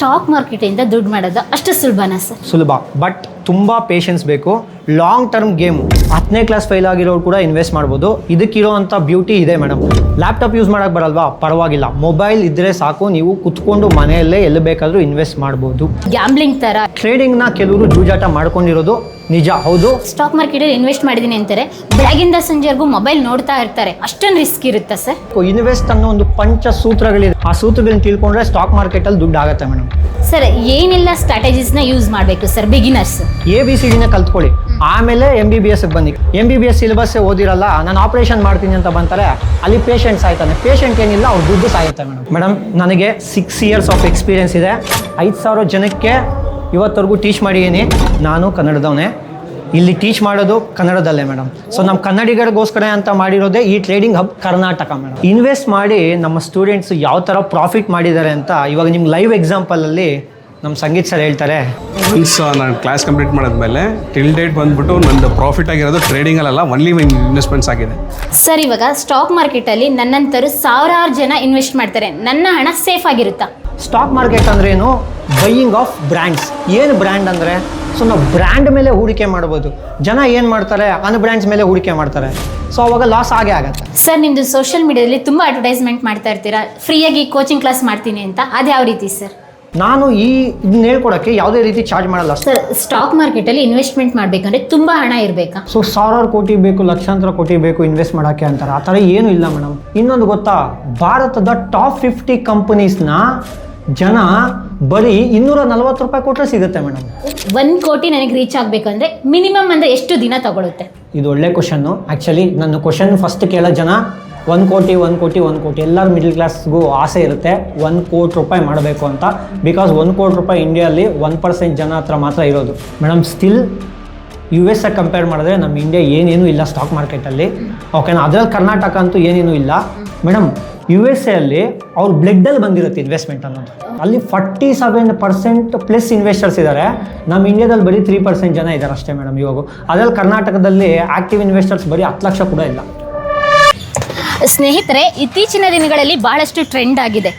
Stock ಮಾರ್ಕೆಟಿಂದ ದುಡ್ಡು ಮಾಡೋದು ಅಷ್ಟು ಸುಲಭನಾ ಸರ್? ಸುಲಭ. ಬಟ್ ತುಂಬ ಪೇಷನ್ಸ್ ಬೇಕು. ಲಾಂಗ್ ಟರ್ಮ್ ಗೇಮು ಹತ್ತನೇ ಕ್ಲಾಸ್ ಫೈಲ್ ಆಗಿರೋರು ಕೂಡ ಇನ್ವೆಸ್ಟ್ ಮಾಡ್ಬೋದು. ಇದಕ್ಕಿರೋ ಅಂಥ ಬ್ಯೂಟಿ ಇದೆ ಮೇಡಮ್ ಲ್ಯಾಪ್ಟಾಪ್ ಯೂಸ್ ಮಾಡೋಕ್ಕೆ ಬರಲ್ವಾ? ಪರವಾಗಿಲ್ಲ. ಮೊಬೈಲ್ ಇದ್ದರೆ ಸಾಕು. ನೀವು ಕುತ್ಕೊಂಡು ಮನೆಯಲ್ಲೇ ಎಲ್ಲಿ ಬೇಕಾದರೂ ಇನ್ವೆಸ್ಟ್ ಮಾಡ್ಬೋದು. ಗ್ಯಾಮ್ಲಿಂಗ್ ತರ. ಟ್ರೇಡಿಂಗ್ನ ಕೆಲವರು ಜೂಜಾಟ ಮಾಡ್ಕೊಂಡಿರೋದು. ನಿಜ ಹೌದು? ಸ್ಟಾಕ್ ಮಾರ್ಕೆಟಲ್ಲಿ ಇನ್ವೆಸ್ಟ್ ಮಾಡಿದ್ದೀನಿ ಅಂತಾರೆ. ಬೆಳಗಿಂದ ಸಂಜೆವರೆಗೂ ಮೊಬೈಲ್ ನೋಡ್ತಾ ಇರ್ತಾರೆ. ಅಷ್ಟೊಂದು ರಿಸ್ಕ್ ಇರುತ್ತಾ ಸರ್ ಇನ್ವೆಸ್ಟ್ ಅನ್ನೋ ಒಂದು ಪಂಚ ಸೂತ್ರಗಳಿದೆ ಆ ಸೂತ್ರಗಳನ್ನ ತಿಳ್ಕೊಂಡ್ರೆ ಸ್ಟಾಕ್ ಮಾರ್ಕೆಟ್ ಅಲ್ಲಿ ದುಡ್ಡು ಆಗುತ್ತೆ ಮೇಡಮ್ ಸರ್ ಏನೆಲ್ಲ ಸ್ಟ್ರಾಟಜೀಸ್ನ ಯೂಸ್ ಮಾಡಬೇಕು sir beginners A B C ಡಿನ ಕಲ್ತ್ಕೊಳ್ಳಿ. ಆಮೇಲೆ ಎಂ ಬಿ ಬಿ ಎಸ್ ಬನ್ನಿ. M B B S syllabus ಓದಿರಲ್ಲ ನಾನು ಆಪರೇಷನ್ ಮಾಡ್ತೀನಿ ಅಂತ ಬಂತಾರೆ ಅಲ್ಲಿ ಪೇಷಂಟ್ ಸಾಯ್ತಾನೆ. ಪೇಷಂಟ್ ಏನಿಲ್ಲ ಅವ್ರ ದುಡ್ಡು ಸಾಯುತ್ತೆ ಮೇಡಮ್ ಮೇಡಮ್ ನನಗೆ ಸಿಕ್ಸ್ ಇಯರ್ಸ್ ಆಫ್ ಎಕ್ಸ್ಪೀರಿಯನ್ಸ್ ಇದೆ. ಐದು ಸಾವಿರ ಜನಕ್ಕೆ ಇವತ್ತವರೆಗೂ ಟೀಚ್ ಮಾಡಿದ್ದೀನಿ. ನಾನು ಕನ್ನಡದವನೇ. ಇಲ್ಲಿ ಟೀಚ್ ಮಾಡೋದು ಕನ್ನಡದಲ್ಲೇ ಮೇಡಮ್ ಸೊ ನಮ್ಮ ಕನ್ನಡಿಗರಿಗೋಸ್ಕರ ಅಂತ ಮಾಡಿರೋದೇ ಈ trading hub Karnataka madam invest ಮಾಡಿ ನಮ್ಮ ಸ್ಟೂಡೆಂಟ್ಸ್ ಯಾವ ಥರ ಪ್ರಾಫಿಟ್ ಮಾಡಿದ್ದಾರೆ ಅಂತ ಇವಾಗ ನಿಮ್ಗೆ ಲೈವ್ ಎಕ್ಸಾಂಪಲಲ್ಲಿ ನಮ್ಮ ಸಂಗೀತ್ ಸರ್ ಹೇಳ್ತಾರೆ. ಸೊ ನಾನು ಕ್ಲಾಸ್ ಕಂಪ್ಲೀಟ್ ಮಾಡಿದ್ಮೇಲೆ ಟಿಲ್ ಡೇಟ್ ಬಂದ್ಬಿಟ್ಟು ನಂದು ಪ್ರಾಫಿಟ್ ಆಗಿರೋದು ಟ್ರೇಡಿಂಗಲ್ಲ ಒನ್ಲಿ ಇನ್ವೆಸ್ಟ್ಮೆಂಟ್ಸ್ ಆಗಿದೆ. ಸರ್ ಇವಾಗ ಸ್ಟಾಕ್ ಮಾರ್ಕೆಟಲ್ಲಿ ನನ್ನಂತರು ಸಾವಿರಾರು ಜನ ಇನ್ವೆಸ್ಟ್ ಮಾಡ್ತಾರೆ. ನನ್ನ ಹಣ ಸೇಫ್ ಆಗಿರುತ್ತಾ? ಸ್ಟಾಕ್ ಮಾರ್ಕೆಟ್ ಅಂದ್ರೇನು ಬೈಯಿಂಗ್ ಆಫ್ ಬ್ರ್ಯಾಂಡ್ಸ್ ಏನು ಬ್ರ್ಯಾಂಡ್ ಅಂದರೆ? ಸೊ ನಾವು ಬ್ರ್ಯಾಂಡ್ ಮೇಲೆ ಹೂಡಿಕೆ ಮಾಡ್ಬೋದು. ಜನ ಏನು ಮಾಡ್ತಾರೆ? ಅನ್ ಬ್ರ್ಯಾಂಡ್ಸ್ ಮೇಲೆ ಹೂಡಿಕೆ ಮಾಡ್ತಾರೆ. ಸೊ ಅವಾಗ ಲಾಸ್ ಆಗೇ ಆಗುತ್ತೆ. ಸರ್ ನಿಮ್ಮದು ಸೋಷಿಯಲ್ ಮೀಡಿಯಾದಲ್ಲಿ ತುಂಬ ಅಡ್ವರ್ಟೈಸ್ಮೆಂಟ್ ಮಾಡ್ತಾ ಇರ್ತೀರಾ? ಫ್ರೀಯಾಗಿ ಕೋಚಿಂಗ್ ಕ್ಲಾಸ್ ಮಾಡ್ತೀನಿ ಅಂತ. ಅದು ಯಾವ ರೀತಿ ಸರ್ ನಾನು ಈ ಇದನ್ನ ಹೇಳ್ಕೊಡೋಕ್ಕೆ ಯಾವುದೇ ರೀತಿ ಚಾರ್ಜ್ ಮಾಡಲ್ಲ. ಸರ್ ಸ್ಟಾಕ್ ಮಾರ್ಕೆಟಲ್ಲಿ ಇನ್ವೆಸ್ಟ್ಮೆಂಟ್ ಮಾಡಬೇಕಂದ್ರೆ ತುಂಬ ಹಣ ಇರಬೇಕಾ? ಸೊ ಸಾವಿರಾರು ಕೋಟಿ ಬೇಕು ಲಕ್ಷಾಂತರ ಕೋಟಿ ಬೇಕು ಇನ್ವೆಸ್ಟ್ ಮಾಡೋಕ್ಕೆ ಅಂತಾರೆ. ಆ ಥರ ಏನೂ ಇಲ್ಲ ಮೇಡಮ್ ಇನ್ನೊಂದು ಗೊತ್ತಾ? ಭಾರತದ ಟಾಪ್ ಫಿಫ್ಟಿ ಕಂಪನೀಸ್ನ ಜನ ಬರೀ ಇನ್ನೂರ ನಲ್ವತ್ತು ರೂಪಾಯಿ ಕೊಟ್ಟರೆ ಸಿಗುತ್ತೆ ಮೇಡಮ್. ಒಂದು ಕೋಟಿ ನನಗೆ ರೀಚ್ ಆಗಬೇಕಂದ್ರೆ ಮಿನಿಮಮ್ ಅಂದರೆ ಎಷ್ಟು ದಿನ ತಗೊಳುತ್ತೆ? ಇದು ಒಳ್ಳೆ ಕ್ವಶನ್ನು ಆ್ಯಕ್ಚುಲಿ ನನ್ನ ಕ್ವಶನ್ ಫಸ್ಟ್ ಕೇಳೋ ಜನ ಒಂದು ಕೋಟಿ ಒಂದು ಕೋಟಿ ಒಂದು ಕೋಟಿ. ಎಲ್ಲರೂ ಮಿಡ್ಲ್ ಕ್ಲಾಸ್ಗೂ ಆಸೆ ಇರುತ್ತೆ ಒಂದು ಕೋಟಿ ರೂಪಾಯಿ ಮಾಡಬೇಕು ಅಂತ. ಬಿಕಾಸ್ ಒಂದು ಕೋಟಿ ರೂಪಾಯಿ ಇಂಡಿಯಲ್ಲಿ ಒನ್ ಪರ್ಸೆಂಟ್ ಜನ ಹತ್ರ ಮಾತ್ರ ಇರೋದು. Madam still U S compare ಮಾಡಿದ್ರೆ ನಮ್ಮ ಇಂಡಿಯಾ ಏನೇನೂ ಇಲ್ಲ ಸ್ಟಾಕ್ ಮಾರ್ಕೆಟಲ್ಲಿ ಓಕೆನಾ ಅದರಲ್ಲಿ ಕರ್ನಾಟಕ ಅಂತೂ ಏನೇನೂ ಇಲ್ಲ. ಮೇಡಮ್ ಯು ಎಸ್ ಎ ಅಲ್ಲಿ ಅವ್ರ ಬ್ಲಡ್ಡಲ್ಲಿ ಬಂದಿರುತ್ತೆ ಇನ್ವೆಸ್ಟ್ಮೆಂಟ್ ಅನ್ನೋದು. ಅಲ್ಲಿ forty seven percent plus investors ಇದ್ದಾರೆ ನಮ್ಮ ಇಂಡಿಯಾದಲ್ಲಿ ಬರೀ ತ್ರೀ ಪರ್ಸೆಂಟ್ ಜನ ಇದ್ದಾರೆ ಅಷ್ಟೇ ಮೇಡಮ್ ಇವಾಗ. ಅದರಲ್ಲಿ ಕರ್ನಾಟಕದಲ್ಲಿ ಆಕ್ಟಿವ್ ಇನ್ವೆಸ್ಟರ್ಸ್ ಬರೀ ಹತ್ತು ಲಕ್ಷ ಕೂಡ ಇಲ್ಲ. ಸ್ನೇಹಿತರೆ, ಇತ್ತೀಚಿನ ದಿನಗಳಲ್ಲಿ ಬಹಳಷ್ಟು ಟ್ರೆಂಡ್ ಆಗಿದೆ.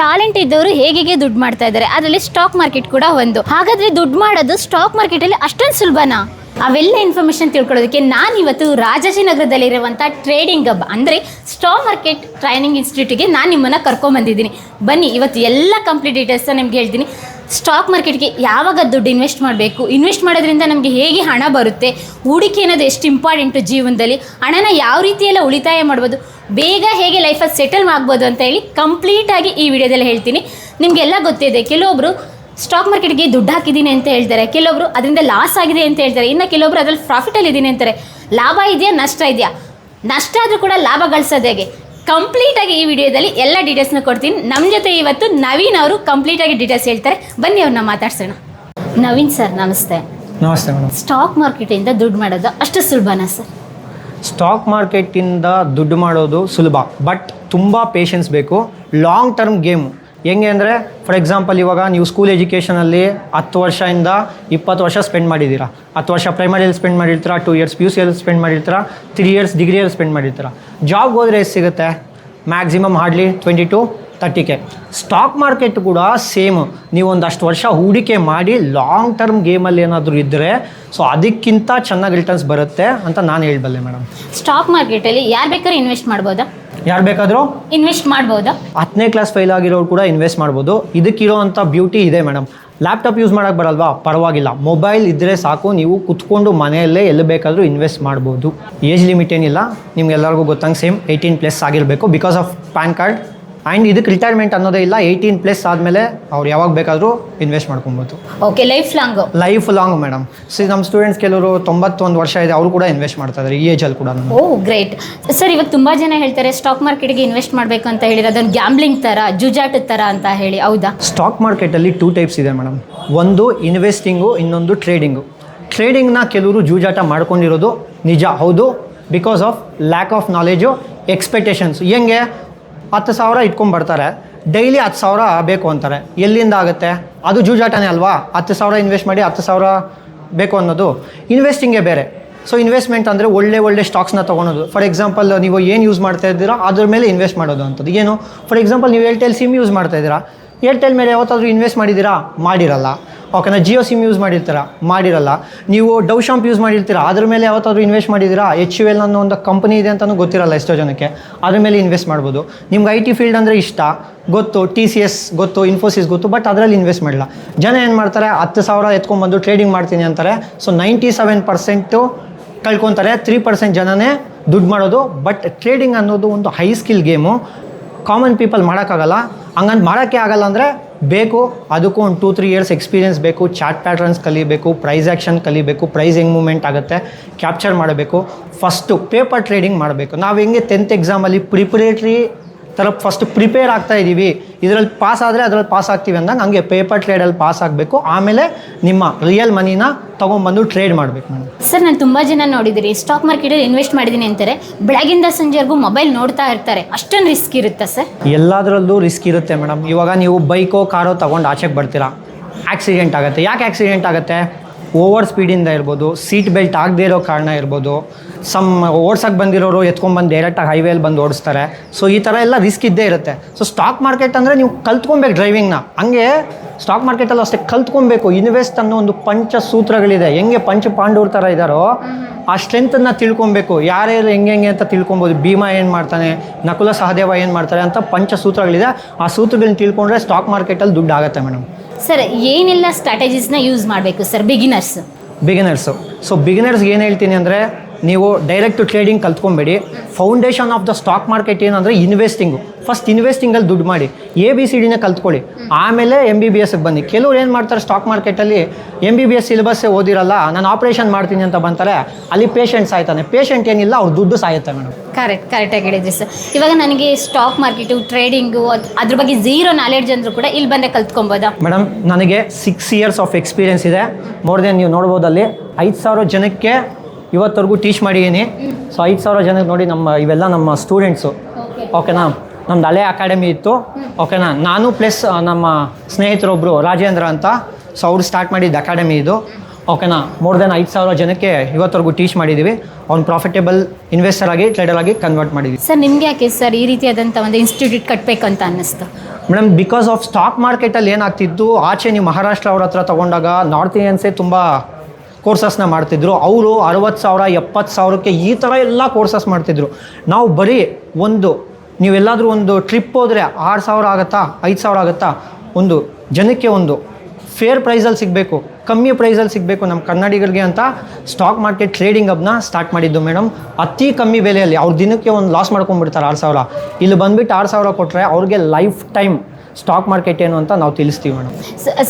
ಟ್ಯಾಲೆಂಟ್ ಇದ್ದವರು ಹೇಗೆ ದುಡ್ಡು ಮಾಡ್ತಾ ಇದ್ದಾರೆ, ಅದರಲ್ಲಿ ಸ್ಟಾಕ್ ಮಾರ್ಕೆಟ್ ಕೂಡ ಒಂದು. ಹಾಗಾದ್ರೆ ದುಡ್ಡು ಮಾಡೋದು ಸ್ಟಾಕ್ ಮಾರ್ಕೆಟಲ್ಲಿ ಅಷ್ಟೊಂದು ಸುಲಭನಾ? ಅವೆಲ್ಲ ಇನ್ಫಾರ್ಮೇಶನ್ ತಿಳ್ಕೊಳ್ಳೋದಕ್ಕೆ ನಾನು ಇವತ್ತು ರಾಜಾಜಿನಗರದಲ್ಲಿರುವಂಥ ಟ್ರೇಡಿಂಗ್ ಹಬ್ ಅಂದರೆ ಸ್ಟಾಕ್ ಮಾರ್ಕೆಟ್ ಟ್ರೈನಿಂಗ್ ಇನ್ಸ್ಟಿಟ್ಯೂಟಿಗೆ ನಾನು ನಿಮ್ಮನ್ನು ಕರ್ಕೊಂಬಂದಿದ್ದೀನಿ. ಬನ್ನಿ, ಇವತ್ತು ಎಲ್ಲ ಕಂಪ್ಲೀಟ್ ಡೀಟೇಲ್ಸ್ ನಿಮ್ಗೆ ಹೇಳ್ತೀನಿ. ಸ್ಟಾಕ್ ಮಾರ್ಕೆಟ್ಗೆ ಯಾವಾಗ ದುಡ್ಡು ಇನ್ವೆಸ್ಟ್ ಮಾಡಬೇಕು? ಇನ್ವೆಸ್ಟ್ ಮಾಡೋದ್ರಿಂದ ನಮಗೆ ಹೇಗೆ ಹಣ ಬರುತ್ತೆ? ಹೂಡಿಕೆ ಅನ್ನೋದು ಎಷ್ಟು ಇಂಪಾರ್ಟೆಂಟು ಜೀವನದಲ್ಲಿ? ಹಣನ ಯಾವ ರೀತಿಯೆಲ್ಲ ಉಳಿತಾಯ ಮಾಡ್ಬೋದು? ಬೇಗ ಹೇಗೆ ಲೈಫಲ್ಲಿ ಸೆಟಲ್ ಆಗ್ಬೋದು ಅಂತ ಹೇಳಿ ಕಂಪ್ಲೀಟಾಗಿ ಈ ವಿಡಿಯೋದಲ್ಲಿ ಹೇಳ್ತೀನಿ. ನಿಮಗೆಲ್ಲ ಗೊತ್ತಿದೆ ಕೆಲವೊಬ್ಬರು ಸ್ಟಾಕ್ ಮಾರ್ಕೆಟ್ಗೆ ದುಡ್ಡು ಹಾಕಿದ್ದೀನಿ ಅಂತ ಹೇಳ್ತಾರೆ. ಕೆಲವರು ಅದರಿಂದ ಲಾಸ್ ಆಗಿದೆ ಅಂತ ಹೇಳ್ತಾರೆ. ಇನ್ನು ಕೆಲವೊಬ್ರು ಅದ್ರಲ್ಲಿ ಪ್ರಾಫಿಟಲ್ಲಿ ಇದ್ದೀನಿ ಅಂತಾರೆ. ಲಾಭ ಇದೆಯಾ ನಷ್ಟ ಇದೆಯಾ? ನಷ್ಟ ಆದರೂ ಕೂಡ ಲಾಭ ಗಳಿಸೋದು ಹೇಗೆ? ಕಂಪ್ಲೀಟಾಗಿ ಈ ವಿಡಿಯೋದಲ್ಲಿ ಎಲ್ಲ ಡೀಟೇಲ್ಸ್ನ ಕೊಡ್ತೀನಿ. ನಮ್ಮ ಜೊತೆ ಇವತ್ತು ನವೀನ್ ಅವರು ಕಂಪ್ಲೀಟಾಗಿ ಡೀಟೇಲ್ಸ್ ಹೇಳ್ತಾರೆ. ಬನ್ನಿ ಅವ್ರನ್ನ ಮಾತಾಡ್ಸೋಣ. ನವೀನ್ ಸರ್ ನಮಸ್ತೆ. ನಮಸ್ತೆ ಮೇಡಮ್. ಸ್ಟಾಕ್ ಮಾರ್ಕೆಟಿಂದ ದುಡ್ಡು ಮಾಡೋದು ಅಷ್ಟು ಸುಲಭನಾ ಸರ್? ಸ್ಟಾಕ್ ಮಾರ್ಕೆಟಿಂದ ದುಡ್ಡು ಮಾಡೋದು ಸುಲಭ ಬಟ್ ತುಂಬ ಪೇಷನ್ಸ್ ಬೇಕು. ಲಾಂಗ್ ಟರ್ಮ್ ಗೇಮು ಹೆಂಗೆ ಅಂದರೆ ಫಾರ್ ಎಕ್ಸಾಂಪಲ್ ಇವಾಗ ನೀವು ಸ್ಕೂಲ್ ಎಜುಕೇಷನಲ್ಲಿ ಹತ್ತು ವರ್ಷದಿಂದ ಇಪ್ಪತ್ತು ವರ್ಷ ಸ್ಪೆಂಡ್ ಮಾಡಿದ್ದೀರಾ. ಹತ್ತು ವರ್ಷ ಪ್ರೈಮರಿಯಲ್ಲಿ ಸ್ಪೆಂಡ್ ಮಾಡಿರ್ತೀರಾ ಟೂ ಇಯರ್ಸ್ ಪಿ ಯು ಸಿಯಲ್ಲಿ ಸ್ಪೆಂಡ್ ಮಾಡಿರ್ತೀರಾ ತ್ರೀ ಇಯರ್ಸ್ ಡಿಗ್ರಿಯಲ್ಲಿ ಸ್ಪೆಂಡ್ ಮಾಡಿರ್ತೀರಾ. ಜಾಬ್ ಹೋದರೆ ಎಷ್ಟು ಸಿಗುತ್ತೆ? Maximum hardly twenty to thirty K stock market ಕೂಡ ಸೇಮ್ ನೀವು ಒಂದಷ್ಟು ವರ್ಷ ಹೂಡಿಕೆ ಮಾಡಿ ಲಾಂಗ್ ಟರ್ಮ್ ಗೇಮಲ್ಲಿ ಏನಾದರೂ ಇದ್ದರೆ ಸೊ ಅದಕ್ಕಿಂತ ಚೆನ್ನಾಗಿ ರಿಟರ್ನ್ಸ್ ಬರುತ್ತೆ ಅಂತ ನಾನು ಹೇಳಬಲ್ಲೆ ಮೇಡಮ್ ಸ್ಟಾಕ್ ಮಾರ್ಕೆಟಲ್ಲಿ ಯಾರು ಬೇಕಾದ್ರೆ ಇನ್ವೆಸ್ಟ್ ಮಾಡ್ಬೋದಾ? ಯಾರು ಬೇಕಾದರೂ? ಇನ್ವೆಸ್ಟ್ ಮಾಡ್ಬೋದಾ? ಹತ್ತನೇ ಕ್ಲಾಸ್ ಫೈಲ್ ಆಗಿರೋರು ಕೂಡ ಇನ್ವೆಸ್ಟ್ ಮಾಡ್ಬೋದು. ಇದಕ್ಕಿರೋ ಅಂಥ ಬ್ಯೂಟಿ ಇದೆ ಮೇಡಮ್ ಲ್ಯಾಪ್ಟಾಪ್ ಯೂಸ್ ಮಾಡೋಕ್ಕೆ ಬರಲ್ವಾ? ಪರವಾಗಿಲ್ಲ. ಮೊಬೈಲ್ ಇದ್ದರೆ ಸಾಕು. ನೀವು ಕುತ್ಕೊಂಡು ಮನೆಯಲ್ಲೇ ಎಲ್ಲಿ ಬೇಕಾದರೂ ಇನ್ವೆಸ್ಟ್ ಮಾಡ್ಬೋದು. ಏಜ್ ಲಿಮಿಟ್ ಏನಿಲ್ಲ. ನಿಮ್ಗೆಲ್ಲರಿಗೂ ಗೊತ್ತಂಗೆ ಸೇಮ್ ಏಯ್ಟೀನ್ ಪ್ಲಸ್ ಆಗಿರಬೇಕು because of PAN card and ಇದಕ್ಕೆ ರಿಟೈರ್ಮೆಂಟ್ ಅನ್ನೋದೇ ಇಲ್ಲ ಏಯ್ಟೀನ್ ಪ್ಲಸ್ ಆದಮೇಲೆ ಅವ್ರು ಯಾವಾಗ ಬೇಕಾದರೂ ಇನ್ವೆಸ್ಟ್ ಮಾಡ್ಕೊಬೋದು. Okay life long life long madam see ನಮ್ಮ ಸ್ಟೂಡೆಂಟ್ಸ್ ಕೆಲವರು ತೊಂಬತ್ತೊಂದು ವರ್ಷ ಇದೆ ಅವರು ಕೂಡ ಇನ್ವೆಸ್ಟ್ ಮಾಡ್ತಾ ಇದ್ದಾರೆ ಈ ಏಜಲ್ಲಿ ಕೂಡ. ಓ ಗ್ರೇಟ್ ಸರ್ ಇವಾಗ ತುಂಬ ಜನ ಹೇಳ್ತಾರೆ ಸ್ಟಾಕ್ ಮಾರ್ಕೆಟ್ಗೆ ಇನ್ವೆಸ್ಟ್ ಮಾಡಬೇಕು ಅಂತ ಹೇಳಿದ್ರೆ ಅದೊಂದು ಗ್ಯಾಮ್ಲಿಂಗ್ ಥರ ಜುಜಾಟದ ಥರ ಅಂತ ಹೇಳಿ ಹೌದಾ? ಸ್ಟಾಕ್ ಮಾರ್ಕೆಟಲ್ಲಿ ಟೂ ಟೈಪ್ಸ್ ಇದೆ ಮೇಡಮ್ ಒಂದು ಇನ್ವೆಸ್ಟಿಂಗು ಇನ್ನೊಂದು ಟ್ರೇಡಿಂಗು ಟ್ರೇಡಿಂಗ್ನ ಕೆಲವರು ಜೂಜಾಟ ಮಾಡ್ಕೊಂಡಿರೋದು ನಿಜ ಹೌದು because of lack of knowledge expectations ಹೆಂಗೆ? ಹತ್ತು ಸಾವಿರ ಇಟ್ಕೊಂಡು ಬರ್ತಾರೆ. ಡೈಲಿ ಹತ್ತು ಸಾವಿರ ಬೇಕು ಅಂತಾರೆ. ಎಲ್ಲಿಂದ ಆಗುತ್ತೆ? ಅದು ಜೂಜಾಟನೇ ಅಲ್ವಾ? ಹತ್ತು ಸಾವಿರ ಇನ್ವೆಸ್ಟ್ ಮಾಡಿ ಹತ್ತು ಸಾವಿರ ಬೇಕು ಅನ್ನೋದು. ಇನ್ವೆಸ್ಟಿಂಗೇ ಬೇರೆ. ಸೊ ಇನ್ವೆಸ್ಟ್ಮೆಂಟ್ ಅಂದರೆ ಒಳ್ಳೆ ಒಳ್ಳೆ ಸ್ಟಾಕ್ಸ್ನ ತೊಗೊಳೋದು. ಫಾರ್ ಎಕ್ಸಾಂಪಲ್ ನೀವು ಏನು ಯೂಸ್ ಮಾಡ್ತಾ ಇದ್ದೀರಾ, ಅದ್ರ ಮೇಲೆ ಇನ್ವೆಸ್ಟ್ ಮಾಡೋದು ಅಂಥದ್ದು. ಏನು? ಫಾರ್ ಎಕ್ಸಾಂಪಲ್ ನೀವು ಏರ್ಟೆಲ್ ಸಿಮ್ ಯೂಸ್ ಮಾಡ್ತಾ ಇದ್ದೀರಾ. ಏರ್ಟೆಲ್ ಮೇಲೆ ಯಾವತ್ತಾದರೂ ಇನ್ವೆಸ್ಟ್ ಮಾಡಿದ್ದೀರಾ? ಮಾಡಿರಲ್ಲ. ಓಕೆನಾ ಜಿಯೋ ಸಿಮ್ ಯೂಸ್ ಮಾಡಿರ್ತೀರ? ಮಾಡಿರಲ್ಲ. ನೀವು ಡೌ ಶಾಂಪ್ ಯೂಸ್ ಮಾಡಿರ್ತೀರ? ಅದ್ರ ಮೇಲೆ ಯಾವತ್ತಾದರೂ ಇನ್ವೆಸ್ಟ್ ಮಾಡಿದ್ದೀರಾ? ಎಚ್ ಯು ಎಲ್ ಅನ್ನೋ ಒಂದು ಕಂಪನಿ ಇದೆ ಅಂತಲೂ ಗೊತ್ತಿರಲ್ಲ ಎಷ್ಟೋ ಜನಕ್ಕೆ. ಅದ್ರ ಮೇಲೆ ಇನ್ವೆಸ್ಟ್ ಮಾಡ್ಬೋದು. ನಿಮ್ಗೆ ಐ ಟಿ ಫೀಲ್ಡ್ ಅಂದರೆ ಇಷ್ಟ. ಗೊತ್ತು ಟಿ ಸಿ ಎಸ್ ಗೊತ್ತು ಇನ್ಫೋಸಿಸ್ ಗೊತ್ತು ಬಟ್ ಅದರಲ್ಲಿ ಇನ್ವೆಸ್ಟ್ ಮಾಡಿಲ್ಲ. ಜನ ಏನು ಮಾಡ್ತಾರೆ? ಹತ್ತು ಸಾವಿರ ಎತ್ಕೊಂಬಂದು ಟ್ರೇಡಿಂಗ್ ಮಾಡ್ತೀನಿ ಅಂತಾರೆ. ಸೊ ನೈಂಟಿ ಸೆವೆನ್ ಪರ್ಸೆಂಟು ಕಳ್ಕೊತಾರೆ. ತ್ರೀ ಪರ್ಸೆಂಟ್ ಜನನೇ ದುಡ್ಡು ಮಾಡೋದು. ಬಟ್ ಟ್ರೇಡಿಂಗ್ ಅನ್ನೋದು ಒಂದು high skill game common people ಮಾಡೋಕ್ಕಾಗಲ್ಲ. ಹಂಗಂತ ಮಾಡೋಕ್ಕೆ ಆಗಲ್ಲ ಅಂದರೆ ಬೇಕು, ಅದಕ್ಕೂ ಒಂದು ಟೂ ತ್ರೀ ಇಯರ್ಸ್ ಎಕ್ಸ್ಪೀರಿಯೆನ್ಸ್ ಬೇಕು ಚಾಟ್ ಪ್ಯಾಟ್ರನ್ಸ್ ಕಲಿಬೇಕು ಪ್ರೈಸ್ ಆ್ಯಕ್ಷನ್ ಕಲಿಬೇಕು ಪ್ರೈಸ್ ಹೆಂಗೆ ಮೂಮೆಂಟ್ ಆಗುತ್ತೆ ಕ್ಯಾಪ್ಚರ್ ಮಾಡಬೇಕು ಫಸ್ಟು ಪೇಪರ್ ಟ್ರೇಡಿಂಗ್ ಮಾಡಬೇಕು. ನಾವು ಹೆಂಗೆ ಟೆಂತ್ ಎಕ್ಸಾಮಲ್ಲಿ ಪ್ರಿಪರೇಟ್ರಿ ಥರ ಫಸ್ಟ್ ಪ್ರಿಪೇರ್ ಆಗ್ತಾ ಇದ್ದೀವಿ ಇದರಲ್ಲಿ ಪಾಸ್ ಆದರೆ ಅದರಲ್ಲಿ ಪಾಸ್ ಆಗ್ತೀವಿ ಅಂದಾಗ ಹಂಗೆ ಪೇಪರ್ ಟ್ರೇಡಲ್ಲಿ ಪಾಸ್ ಆಗಬೇಕು. ಆಮೇಲೆ ನಿಮ್ಮ ರಿಯಲ್ ಮನಿನ ತೊಗೊಂಬಂದು ಟ್ರೇಡ್ ಮಾಡಬೇಕು ಮೇಡಮ್ ಸರ್ ನಾನು ತುಂಬ ಜನ ನೋಡಿದಿರಿ. ಸ್ಟಾಕ್ ಮಾರ್ಕೆಟಲ್ಲಿ ಇನ್ವೆಸ್ಟ್ ಮಾಡಿದ್ದೀನಿ ಅಂತಾರೆ. ಬೆಳಗಿಂದ ಸಂಜೆವರೆಗೂ ಮೊಬೈಲ್ ನೋಡ್ತಾ ಇರ್ತಾರೆ. ಅಷ್ಟೊಂದು ರಿಸ್ಕ್ ಇರುತ್ತಾ ಸರ್? ಎಲ್ಲದರಲ್ಲೂ ರಿಸ್ಕ್ ಇರುತ್ತೆ ಮೇಡಮ್ ಇವಾಗ ನೀವು ಬೈಕೋ ಕಾರೋ ತೊಗೊಂಡು ಆಚೆಗೆ ಬರ್ತೀರಾ? ಆಕ್ಸಿಡೆಂಟ್ ಆಗುತ್ತೆ. ಯಾಕೆ ಆಕ್ಸಿಡೆಂಟ್ ಆಗುತ್ತೆ? ಓವರ್ ಸ್ಪೀಡಿಂದ ಇರ್ಬೋದು. ಸೀಟ್ ಬೆಲ್ಟ್ ಆಗದೇ ಇರೋ ಕಾರಣ ಇರ್ಬೋದು. ಸಮ್ ಓಡ್ಸಕ್ಕೆ ಬಂದಿರೋರು ಎತ್ಕೊಂಡ್ಬಂದು ಡೈರೆಕ್ಟಾಗಿ ಹೈವೇಲಿ ಬಂದು ಓಡಿಸ್ತಾರೆ. ಸೊ ಈ ಥರ ಎಲ್ಲ ರಿಸ್ಕ್ ಇದ್ದೇ ಇರುತ್ತೆ. ಸೊ ಸ್ಟಾಕ್ ಮಾರ್ಕೆಟ್ ಅಂದರೆ ನೀವು ಕಲ್ತ್ಕೊಬೇಕು ಡ್ರೈವಿಂಗ್ನ ಹಂಗೆ ಸ್ಟಾಕ್ ಮಾರ್ಕೆಟಲ್ಲಿ ಅಷ್ಟೇ ಕಲ್ತ್ಕೊಬೇಕು. ಇನ್ವೆಸ್ಟ್ ಅನ್ನೋ ಒಂದು ಪಂಚ ಸೂತ್ರಗಳಿದೆ ಹೆಂಗೆ ಪಂಚ ಪಾಂಡೂರ್ ಥರ ಇದ್ದಾರೋ ಆ ಸ್ಟ್ರೆಂತನ್ನು ತಿಳ್ಕೊಬೇಕು. ಯಾರ್ಯಾರು ಹೆಂಗೆ ಹೆಂಗೆ ಅಂತ ತಿಳ್ಕೊಬೋದು. ಭೀಮಾ ಏನು ಮಾಡ್ತಾನೆ ನಕುಲ ಸಹದೇವ ಏನು ಮಾಡ್ತಾರೆ ಅಂತ ಪಂಚ ಸೂತ್ರಗಳಿದೆ ಆ ಸೂತ್ರಗಳನ್ನ ತಿಳ್ಕೊಂಡ್ರೆ ಸ್ಟಾಕ್ ಮಾರ್ಕೆಟಲ್ಲಿ ದುಡ್ಡು ಆಗುತ್ತೆ ಮೇಡಮ್. ಸರ್ ಏನೆಲ್ಲ ಸ್ಟ್ರಾಟಜೀಸ್ನ ಯೂಸ್ ಮಾಡಬೇಕು ಸರ್ ಬಿಗಿನರ್ಸ್ ಬಿಗಿನರ್ಸು ಸೊ ಬಿಗಿನರ್ಸ್ಗೆ ಏನು ಹೇಳ್ತೀನಿ ಅಂದರೆ ನೀವು direct trading ಕಲ್ತ್ಕೊಬೇಡಿ. Foundation of the stock market ಏನಂದರೆ ಇನ್ವೆಸ್ಟಿಂಗು ಫಸ್ಟ್ ಇನ್ವೆಸ್ಟಿಂಗಲ್ಲಿ ದುಡ್ಡು ಮಾಡಿ. ಎ ಬಿ ಸಿ ಡಿನೇ ಕಲ್ತ್ಕೊಳ್ಳಿ. ಆಮೇಲೆ ಎಂ ಬಿ ಬಿ ಎಸ್ಗೆ ಬನ್ನಿ. ಕೆಲವ್ರು ಏನು ಮಾಡ್ತಾರೆ ಸ್ಟಾಕ್ ಮಾರ್ಕೆಟಲ್ಲಿ ಎಂ ಬಿ ಬಿ ಎಸ್ ಸಿಲೆಬಸ್ಸೇ ಓದಿರಲ್ಲ ನಾನು ಆಪ್ರೇಷನ್ ಮಾಡ್ತೀನಿ ಅಂತ ಬಂತಾರೆ ಅಲ್ಲಿ ಪೇಷಂಟ್ ಸಾಯ್ತಾನೆ. ಪೇಷಂಟ್ ಏನಿಲ್ಲ ಅವ್ರ ದುಡ್ಡು ಸಾಯುತ್ತೆ ಮೇಡಮ್. ಕರೆಕ್ಟ್ ಕರೆಕ್ಟಾಗಿ ಹೇಳಿದ್ರಿ ಸರ್ ಇವಾಗ ನನಗೆ ಸ್ಟಾಕ್ ಮಾರ್ಕೆಟು ಟ್ರೇಡಿಂಗು ಅದ್ರ ಬಗ್ಗೆ ಝೀರೋ ನಾಲೆಡ್ಜ್ ಅಂದರೂ ಕೂಡ ಇಲ್ಲಿ ಬಂದೇ ಕಲ್ತ್ಕೊಬೋದಾ ಮೇಡಮ್ ನನಗೆ ಸಿಕ್ಸ್ ಇಯರ್ಸ್ ಆಫ್ ಎಕ್ಸ್ಪೀರಿಯನ್ಸ್ ಇದೆ. ಮೋರ್ ದೆನ್ ನೀವು ನೋಡ್ಬೋದಲ್ಲಿ ಐದು ಸಾವಿರ ಜನಕ್ಕೆ ಇವತ್ತವರೆಗೂ ಟೀಚ್ ಮಾಡಿದ್ದೀನಿ. ಸೊ ಐದು ಸಾವಿರ ಜನಕ್ಕೆ ನೋಡಿ ನಮ್ಮ ಇವೆಲ್ಲ ನಮ್ಮ ಸ್ಟೂಡೆಂಟ್ಸು ಓಕೆನಾ ನಮ್ದು ಹಳೆ ಅಕಾಡೆಮಿ ಇತ್ತು. ಓಕೆನಾ ನಾನು ಪ್ಲಸ್ ನಮ್ಮ ಸ್ನೇಹಿತರೊಬ್ಬರು ರಾಜೇಂದ್ರ ಅಂತ. ಸೊ ಅವ್ರು ಸ್ಟಾರ್ಟ್ ಮಾಡಿದ್ದು ಅಕಾಡೆಮಿ ಇದು. ಓಕೆನಾ ಮೋರ್ ದೆನ್ ಐದು ಸಾವಿರ ಜನಕ್ಕೆ ಇವತ್ತವರೆಗೂ ಟೀಚ್ ಮಾಡಿದ್ದೀವಿ ಅವ್ನು ಪ್ರಾಫಿಟೇಬಲ್ ಇನ್ವೆಸ್ಟರ್ ಆಗಿ ಟ್ರೇಡರ್ ಆಗಿ ಕನ್ವರ್ಟ್ ಮಾಡಿದ್ದೀವಿ ಸರ್ ನಿಮ್ಗೆ ಯಾಕೆ ಸರ್ ಈ ರೀತಿಯಾದಂಥ ಒಂದು ಇನ್ಸ್ಟಿಟ್ಯೂಟ್ ಕಟ್ಟಬೇಕು ಅಂತ ಅನ್ನಿಸ್ತು? ಮೇಡಮ್ ಬಿಕಾಸ್ ಆಫ್ ಸ್ಟಾಕ್ ಮಾರ್ಕೆಟಲ್ಲಿ ಏನಾಗ್ತಿತ್ತು ಆಚೆ ನೀವು ಮಹಾರಾಷ್ಟ್ರ ಅವ್ರ ಹತ್ರ ತೊಗೊಂಡಾಗ ನಾರ್ತ್ ಇಂಡಿಯನ್ಸೇ ತುಂಬ ಕೋರ್ಸಸ್ನ ಮಾಡ್ತಿದ್ರು. ಅವರು ಅರವತ್ತು ಸಾವಿರ, ಎಪ್ಪತ್ತು ಸಾವಿರಕ್ಕೆ ಈ ಥರ ಎಲ್ಲ ಕೋರ್ಸಸ್ ಮಾಡ್ತಿದ್ರು. ನಾವು ಬರೀ ಒಂದು, ನೀವೆಲ್ಲಾದರೂ ಒಂದು ಟ್ರಿಪ್ ಹೋದರೆ ಆರು ಸಾವಿರ ಆಗುತ್ತಾ, ಐದು ಸಾವಿರ ಆಗುತ್ತಾ? ಒಂದು ಜನಕ್ಕೆ ಒಂದು ಫೇರ್ ಪ್ರೈಸಲ್ಲಿ ಸಿಗಬೇಕು, ಕಮ್ಮಿ ಪ್ರೈಸಲ್ಲಿ ಸಿಗಬೇಕು ನಮ್ಮ ಕನ್ನಡಿಗರಿಗೆ ಅಂತ ಸ್ಟಾಕ್ ಮಾರ್ಕೆಟ್ ಟ್ರೇಡಿಂಗ್ ಹಬ್ನ ಸ್ಟಾರ್ಟ್ ಮಾಡಿದ್ದು ಮೇಡಮ್ ಅತಿ ಕಮ್ಮಿ ಬೆಲೆಯಲ್ಲಿ, ಅವ್ರ ದಿನಕ್ಕೆ ಒಂದು ಲಾಸ್ ಮಾಡ್ಕೊಂಡ್ಬಿಡ್ತಾರೆ ಆರು ಸಾವಿರ. ಇಲ್ಲಿ ಬಂದುಬಿಟ್ಟು ಆರು ಸಾವಿರ ಕೊಟ್ಟರೆ ಅವ್ರಿಗೆ ಲೈಫ್ ಟೈಮ್ ಸ್ಟಾಕ್ ಮಾರ್ಕೆಟ್ ಏನು ಅಂತ ನಾವು ತಿಳಿಸ್ತೀವಿ ಮೇಡಮ್.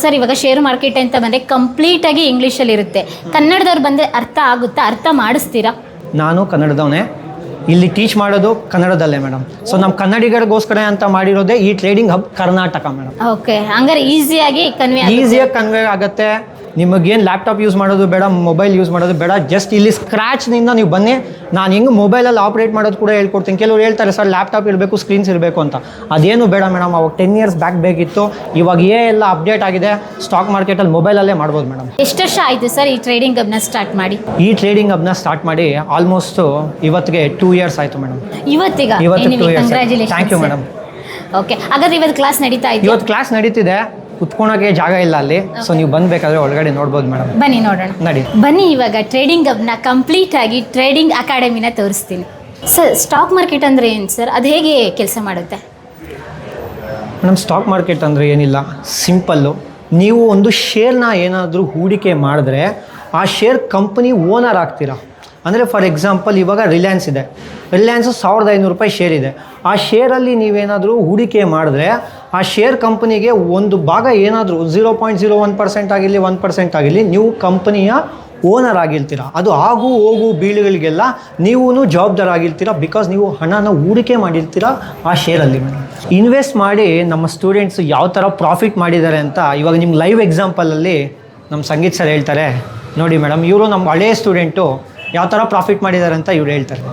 ಸರ್ ಇವಾಗ ಶೇರ್ ಮಾರ್ಕೆಟ್ ಅಂತ ಬಂದರೆ ಕಂಪ್ಲೀಟಾಗಿ ಇಂಗ್ಲೀಷಲ್ಲಿ ಇರುತ್ತೆ. ಕನ್ನಡದವ್ರು ಬಂದರೆ ಅರ್ಥ ಆಗುತ್ತಾ? ಅರ್ಥ ಮಾಡಿಸ್ತೀರಾ? ನಾನು ಕನ್ನಡದವನೇ. ಇಲ್ಲಿ ಟೀಚ್ ಮಾಡೋದು ಕನ್ನಡದಲ್ಲೇ ಮೇಡಮ್. ಸೊ ನಮ್ಮ ಕನ್ನಡಿಗರಿಗೋಸ್ಕರ ಅಂತ ಮಾಡಿರೋದೇ ಈ trading hub Karnataka madam. Okay ಹಂಗಾರೆ ಈಸಿಯಾಗಿ ಕನ್ವೆ ಈಸಿಯಾಗಿ ಕನ್ವೆ ಆಗುತ್ತೆ. ನಿಮಗೇನು ಲ್ಯಾಪ್ಟಾಪ್ ಯೂಸ್ ಮಾಡೋದು ಬೇಡ ಮೊಬೈಲ್ ಯೂಸ್ ಮಾಡೋದು ಬೇಡ ಜಸ್ಟ್ ಇಲ್ಲಿ ಸ್ಕ್ರ್ಯಾಚ್ನಿಂದ ನೀವು ಬನ್ನಿ. ನಾನು ಹೆಂಗೆ ಮೊಬೈಲಲ್ಲಿ ಆಪ್ರೇಟ್ ಮಾಡೋದು ಕೂಡ ಹೇಳ್ಕೊಡ್ತೀನಿ. ಕೆಲವರು ಹೇಳ್ತಾರೆ ಸರ್ ಲ್ಯಾಪ್ಟಾಪ್ ಇರಬೇಕು ಸ್ಕ್ರೀನ್ಸ್ ಇರಬೇಕು ಅಂತ. ಅದೇನು ಬೇಡ ಮೇಡಮ್ ಅವಾಗ ಟೆನ್ ಇಯರ್ಸ್ ಬ್ಯಾಕ್ ಬೇಕಿತ್ತು. ಇವಾಗ ಏ ಎಲ್ಲ ಅಪ್ಡೇಟ್ ಆಗಿದೆ. ಸ್ಟಾಕ್ ಮಾರ್ಕೆಟಲ್ಲಿ ಮೊಬೈಲಲ್ಲೇ ಮಾಡ್ಬೋದು ಮೇಡಮ್. ಎಷ್ಟು ವರ್ಷ ಆಯಿತು ಸರ್ ಈ ಟ್ರೇಡಿಂಗ್ ಅಬ್ನ ಸ್ಟಾರ್ಟ್ ಮಾಡಿ? ಈ ಟ್ರೇಡಿಂಗ್ ಅಬ್ನ ಸ್ಟಾರ್ಟ್ ಮಾಡಿ ಆಲ್ಮೋಸ್ಟ್ ಇವತ್ತಿಗೆ ಟೂ ಇಯರ್ಸ್ ಆಯಿತು ಮೇಡಮ್. ಇವತ್ತಿಗೆ? ಇವತ್ತು two years thank you madam okay ಹಾಗಾದ್ರೆ ಇವತ್ತು ಕ್ಲಾಸ್ ನಡೀತಾ ಇದೆ ಇವತ್ತು ಕ್ಲಾಸ್ ನಡೀತಿದೆ. ಕುತ್ಕೊಳಕ್ಕೆ ಜಾಗ ಇಲ್ಲ ಅಲ್ಲಿ. ಸೊ ನೀವು ಬಂದ್ಬೇಕಾದ್ರೆ ಒಳಗಡೆ ನೋಡ್ಬೋದು ಮೇಡಮ್. ಬನ್ನಿ ನೋಡೋಣ. ನಡಿ. ಬನ್ನಿ ಇವಾಗ ಟ್ರೇಡಿಂಗ್ ಹಬ್ನ ಕಂಪ್ಲೀಟ್ ಆಗಿ ಟ್ರೇಡಿಂಗ್ ಅಕಾಡೆಮಿನ ತೋರಿಸ್ತೀನಿ. ಸರ್ ಸ್ಟಾಕ್ ಮಾರ್ಕೆಟ್ ಅಂದರೆ ಏನು ಸರ್ ಅದು ಹೇಗೆ ಕೆಲಸ ಮಾಡುತ್ತೆ? ನಮ್ಮ ಸ್ಟಾಕ್ ಮಾರ್ಕೆಟ್ ಅಂದರೆ ಏನಿಲ್ಲ. ಸಿಂಪಲ್ಲು ನೀವು ಒಂದು ಶೇರ್ನ ಏನಾದರೂ ಹೂಡಿಕೆ ಮಾಡಿದ್ರೆ ಆ ಶೇರ್ ಕಂಪನಿ ಓನರ್ ಆಗ್ತೀರಾ? ಅಂದರೆ ಫಾರ್ ಎಕ್ಸಾಂಪಲ್ ಇವಾಗ ರಿಲಯನ್ಸ್ ಇದೆ. ರಿಲಯನ್ಸು ಸಾವಿರದ ಐನೂರು ರೂಪಾಯಿ ಶೇರ್ ಇದೆ. ಆ ಶೇರಲ್ಲಿ ನೀವೇನಾದರೂ ಹೂಡಿಕೆ ಮಾಡಿದ್ರೆ ಆ ಶೇರ್ ಕಂಪನಿಗೆ ಒಂದು ಭಾಗ ಏನಾದರೂ zero point zero one percent ಆಗಿರಲಿ ಒನ್ ಪರ್ಸೆಂಟ್ ಆಗಿರಲಿ, ನೀವು ಕಂಪನಿಯ ಓನರ್ ಆಗಿರ್ತೀರ. ಅದು ಆಗು ಹೋಗು ಬೀಳುಗಳಿಗೆಲ್ಲ ನೀವೂ ಜವಾಬ್ದಾರ ಆಗಿರ್ತೀರ ಬಿಕಾಸ್ ನೀವು ಹಣನ ಹೂಡಿಕೆ ಮಾಡಿರ್ತೀರ ಆ ಶೇರಲ್ಲಿ ಇನ್ವೆಸ್ಟ್ ಮಾಡಿ ನಮ್ಮ ಸ್ಟೂಡೆಂಟ್ಸ್ ಯಾವ ಥರ ಪ್ರಾಫಿಟ್ ಮಾಡಿದ್ದಾರೆ ಅಂತ ಇವಾಗ ನಿಮ್ಗೆ ಲೈವ್ ಎಕ್ಸಾಂಪಲಲ್ಲಿ ನಮ್ಮ ಸಂಗೀತ್ ಸರ್ ಹೇಳ್ತಾರೆ. ನೋಡಿ ಮೇಡಮ್ ಇವರು ನಮ್ಮ ಹಳೆಯ ಸ್ಟೂಡೆಂಟು ಯಾವ ಥರ ಪ್ರಾಫಿಟ್ ಮಾಡಿದ್ದಾರೆ ಅಂತ ಇವ್ರು ಹೇಳ್ತಾರೆ.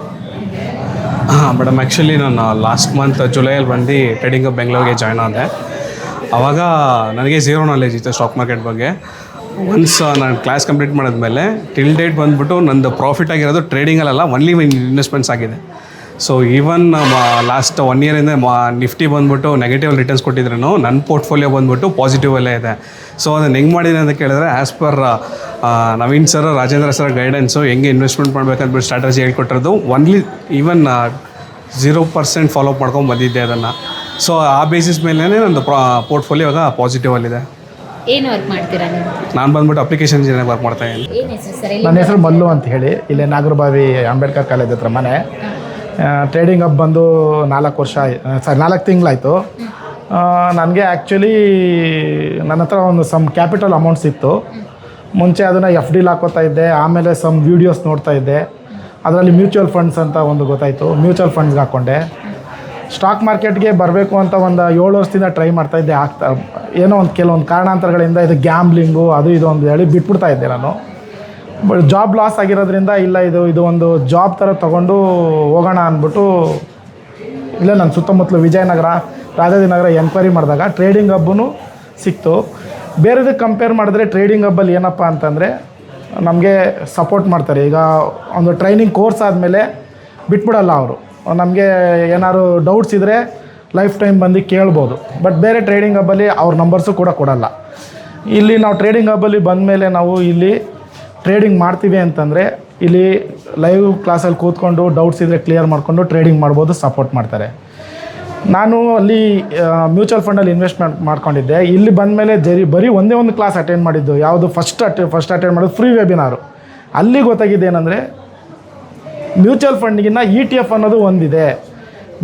ಹಾಂ ಮೇಡಮ್ ಆ್ಯಕ್ಚುಲಿ ನಾನು ಲಾಸ್ಟ್ ಮಂತ್ ಜುಲೈಯಲ್ಲಿ ಬಂದು ಟ್ರೇಡಿಂಗ್ ಬೆಂಗಳೂರಿಗೆ ಜಾಯ್ನ್ ಆದೆ. ಆವಾಗ ನನಗೆ ಝೀರೋ ನಾಲೆಜ್ ಇತ್ತು ಸ್ಟಾಕ್ ಮಾರ್ಕೆಟ್ ಬಗ್ಗೆ. ಒನ್ಸ್ ನಾನು ಕ್ಲಾಸ್ ಕಂಪ್ಲೀಟ್ ಮಾಡಿದ್ಮೇಲೆ ಟಿಲ್ ಡೇಟ್ ಬಂದುಬಿಟ್ಟು ನಂದು ಪ್ರಾಫಿಟ್ ಆಗಿರೋದು ಟ್ರೇಡಿಂಗಲ್ಲ ಒನ್ಲಿ ಇನ್ವೆಸ್ಟ್ಮೆಂಟ್ಸ್ ಆಗಿದೆ. ಸೊ ಈವನ್ ಲಾಸ್ಟ್ ಒನ್ ಇಯರಿಂದ ನಿಫ್ಟಿ ಬಂದ್ಬಿಟ್ಟು ನೆಗೆಟಿವ್ ರಿಟರ್ನ್ಸ್ ಕೊಟ್ಟಿದ್ರು ನನ್ನ ಪೋರ್ಟ್ಫೋಲಿಯೋ ಬಂದ್ಬಿಟ್ಟು ಪಾಸಿಟಿವಲ್ಲೇ ಇದೆ. ಸೊ ಅದನ್ನು ಹೆಂಗೆ ಮಾಡಿದೆ ಅಂತ ಕೇಳಿದ್ರೆ as per Naveen sir Rajendra sir guidance ಹೆಂಗೆ ಇನ್ವೆಸ್ಟ್ಮೆಂಟ್ ಮಾಡ್ಬೇಕಂದ್ಬಿಟ್ಟು strategy ಹೇಳ್ಕೊಟ್ಟಿರೋದು only even zero percent follow up ಮಾಡ್ಕೊಂಡು ಬಂದಿದ್ದೆ ಅದನ್ನು. ಸೊ ಆ ಬೇಸಿಸ್ ಮೇಲೆ ನಂದು ಪೋರ್ಟ್ಫೋಲಿಯೋ ಇವಾಗ ಪಾಸಿಟಿವ್ ಅಲ್ಲಿದೆ. ಏನು ವರ್ಕ್ ಮಾಡ್ತೀರಾ ನೀವು? ನಾನು ಬಂದ್ಬಿಟ್ಟು ಅಪ್ಲಿಕೇಶನ್ ಇಂಜಿನಿಯರ್ ವರ್ಕ್ ಮಾಡ್ತಾ ಇದ್ದೀನಿ. ನನ್ನ ಹೆಸರು ಮಲ್ಲು ಅಂತ ಹೇಳಿ. ಇಲ್ಲಿ ನಾಗರಬಾವಿ ಅಂಬೇಡ್ಕರ್ ಕಾಲೇಜ್ ಹತ್ರ ಮನೆ. ಟ್ರೇಡಿಂಗ್ ಅಪ್ ಬಂದು ನಾಲ್ಕು ವರ್ಷ ಸಾರಿ ನಾಲ್ಕು ತಿಂಗಳಾಯಿತು. ನನಗೆ ಆ್ಯಕ್ಚುಲಿ ನನ್ನ ಹತ್ರ ಒಂದು ಸಮ್ ಕ್ಯಾಪಿಟಲ್ ಅಮೌಂಟ್ಸ್ ಇತ್ತು ಮುಂಚೆ ಅದನ್ನು ಎಫ್ ಡಿಲ್ ಹಾಕೋತಾ ಇದ್ದೆ, ಆಮೇಲೆ ಸಮ್ ವೀಡಿಯೋಸ್ ನೋಡ್ತಾ ಇದ್ದೆ. ಅದರಲ್ಲಿ ಮ್ಯೂಚುವಲ್ ಫಂಡ್ಸ್ ಅಂತ ಒಂದು ಗೊತ್ತಾಯಿತು ಮ್ಯೂಚುವಲ್ ಫಂಡ್ಸ್ಗೆ ಹಾಕ್ಕೊಂಡೆ ಸ್ಟಾಕ್ ಮಾರ್ಕೆಟ್ಗೆ ಬರಬೇಕು ಅಂತ ಒಂದು ಏಳು ವರ್ಷದಿಂದ ಟ್ರೈ ಮಾಡ್ತಾ ಇದ್ದೆ, ಆಗ್ತಾ, ಏನೋ ಒಂದು ಕೆಲವೊಂದು ಕಾರಣಾಂತರಗಳಿಂದ ಇದು ಗ್ಯಾಮ್ಲಿಂಗು ಅದು ಇದು ಒಂದು ಹೇಳಿ ಬಿಟ್ಬಿಡ್ತಾ ಇದ್ದೆ ನಾನು. ಬಟ್ ಜಾಬ್ ಲಾಸ್ ಆಗಿರೋದ್ರಿಂದ ಇಲ್ಲ ಇದು ಇದು ಒಂದು ಜಾಬ್ ಥರ ತೊಗೊಂಡು ಹೋಗೋಣ ಅಂದ್ಬಿಟ್ಟು, ಇಲ್ಲೇ ನನ್ನ ಸುತ್ತಮುತ್ತಲು ವಿಜಯನಗರ ರಾಜಾಜಿನಗರ ಎನ್ಕ್ವೈರಿ ಮಾಡಿದಾಗ ಟ್ರೇಡಿಂಗ್ ಹಬ್ಬನು ಸಿಕ್ತು. ಬೇರೆದಕ್ಕೆ ಕಂಪೇರ್ ಮಾಡಿದ್ರೆ ಟ್ರೇಡಿಂಗ್ ಹಬ್ಬಲ್ಲಿ ಏನಪ್ಪ ಅಂತಂದರೆ, ನಮಗೆ ಸಪೋರ್ಟ್ ಮಾಡ್ತಾರೆ. ಈಗ ಒಂದು ಟ್ರೈನಿಂಗ್ ಕೋರ್ಸ್ ಆದಮೇಲೆ ಬಿಟ್ಬಿಡಲ್ಲ ಅವರು. ನಮಗೆ ಏನಾದ್ರು ಡೌಟ್ಸ್ ಇದ್ದರೆ ಲೈಫ್ ಟೈಮ್ ಬಂದು ಕೇಳ್ಬೋದು. ಬಟ್ ಬೇರೆ ಟ್ರೇಡಿಂಗ್ ಹಬ್ಬಲ್ಲಿ ಅವ್ರ ನಂಬರ್ಸು ಕೂಡ ಕೊಡಲ್ಲ. ಇಲ್ಲಿ ನಾವು ಟ್ರೇಡಿಂಗ್ ಹಬ್ಬಲ್ಲಿ ಬಂದಮೇಲೆ ನಾವು ಇಲ್ಲಿ ಟ್ರೇಡಿಂಗ್ ಮಾಡ್ತೀವಿ ಅಂತಂದರೆ, ಇಲ್ಲಿ ಲೈವ್ ಕ್ಲಾಸಲ್ಲಿ ಕೂತ್ಕೊಂಡು ಡೌಟ್ಸ್ ಇದ್ದರೆ ಕ್ಲಿಯರ್ ಮಾಡಿಕೊಂಡು ಟ್ರೇಡಿಂಗ್ ಮಾಡ್ಬೋದು ಸಪೋರ್ಟ್ ಮಾಡ್ತಾರೆ. ನಾನು ಅಲ್ಲಿ ಮ್ಯೂಚುವಲ್ ಫಂಡಲ್ಲಿ ಇನ್ವೆಸ್ಟ್ಮೆಂಟ್ ಮಾಡ್ಕೊಂಡಿದ್ದೆ. ಇಲ್ಲಿ ಬಂದಮೇಲೆ ಜರಿ, ಬರೀ ಒಂದೇ ಒಂದು ಕ್ಲಾಸ್ ಅಟೆಂಡ್ ಮಾಡಿದ್ದು. ಯಾವುದು ಫಸ್ಟ್ ಅಟೆ ಫಸ್ಟ್ ಅಟೆಂಡ್ ಮಾಡೋದು ಫ್ರೀ ವೆಬಿನಾರು ಅಲ್ಲಿ ಗೊತ್ತಾಗಿದ್ದು ಏನಂದರೆ ಮ್ಯೂಚುವಲ್ ಫಂಡ್ಗಿನ್ನ ಇ ಟಿ ಎಫ್ ಅನ್ನೋದು ಒಂದಿದೆ.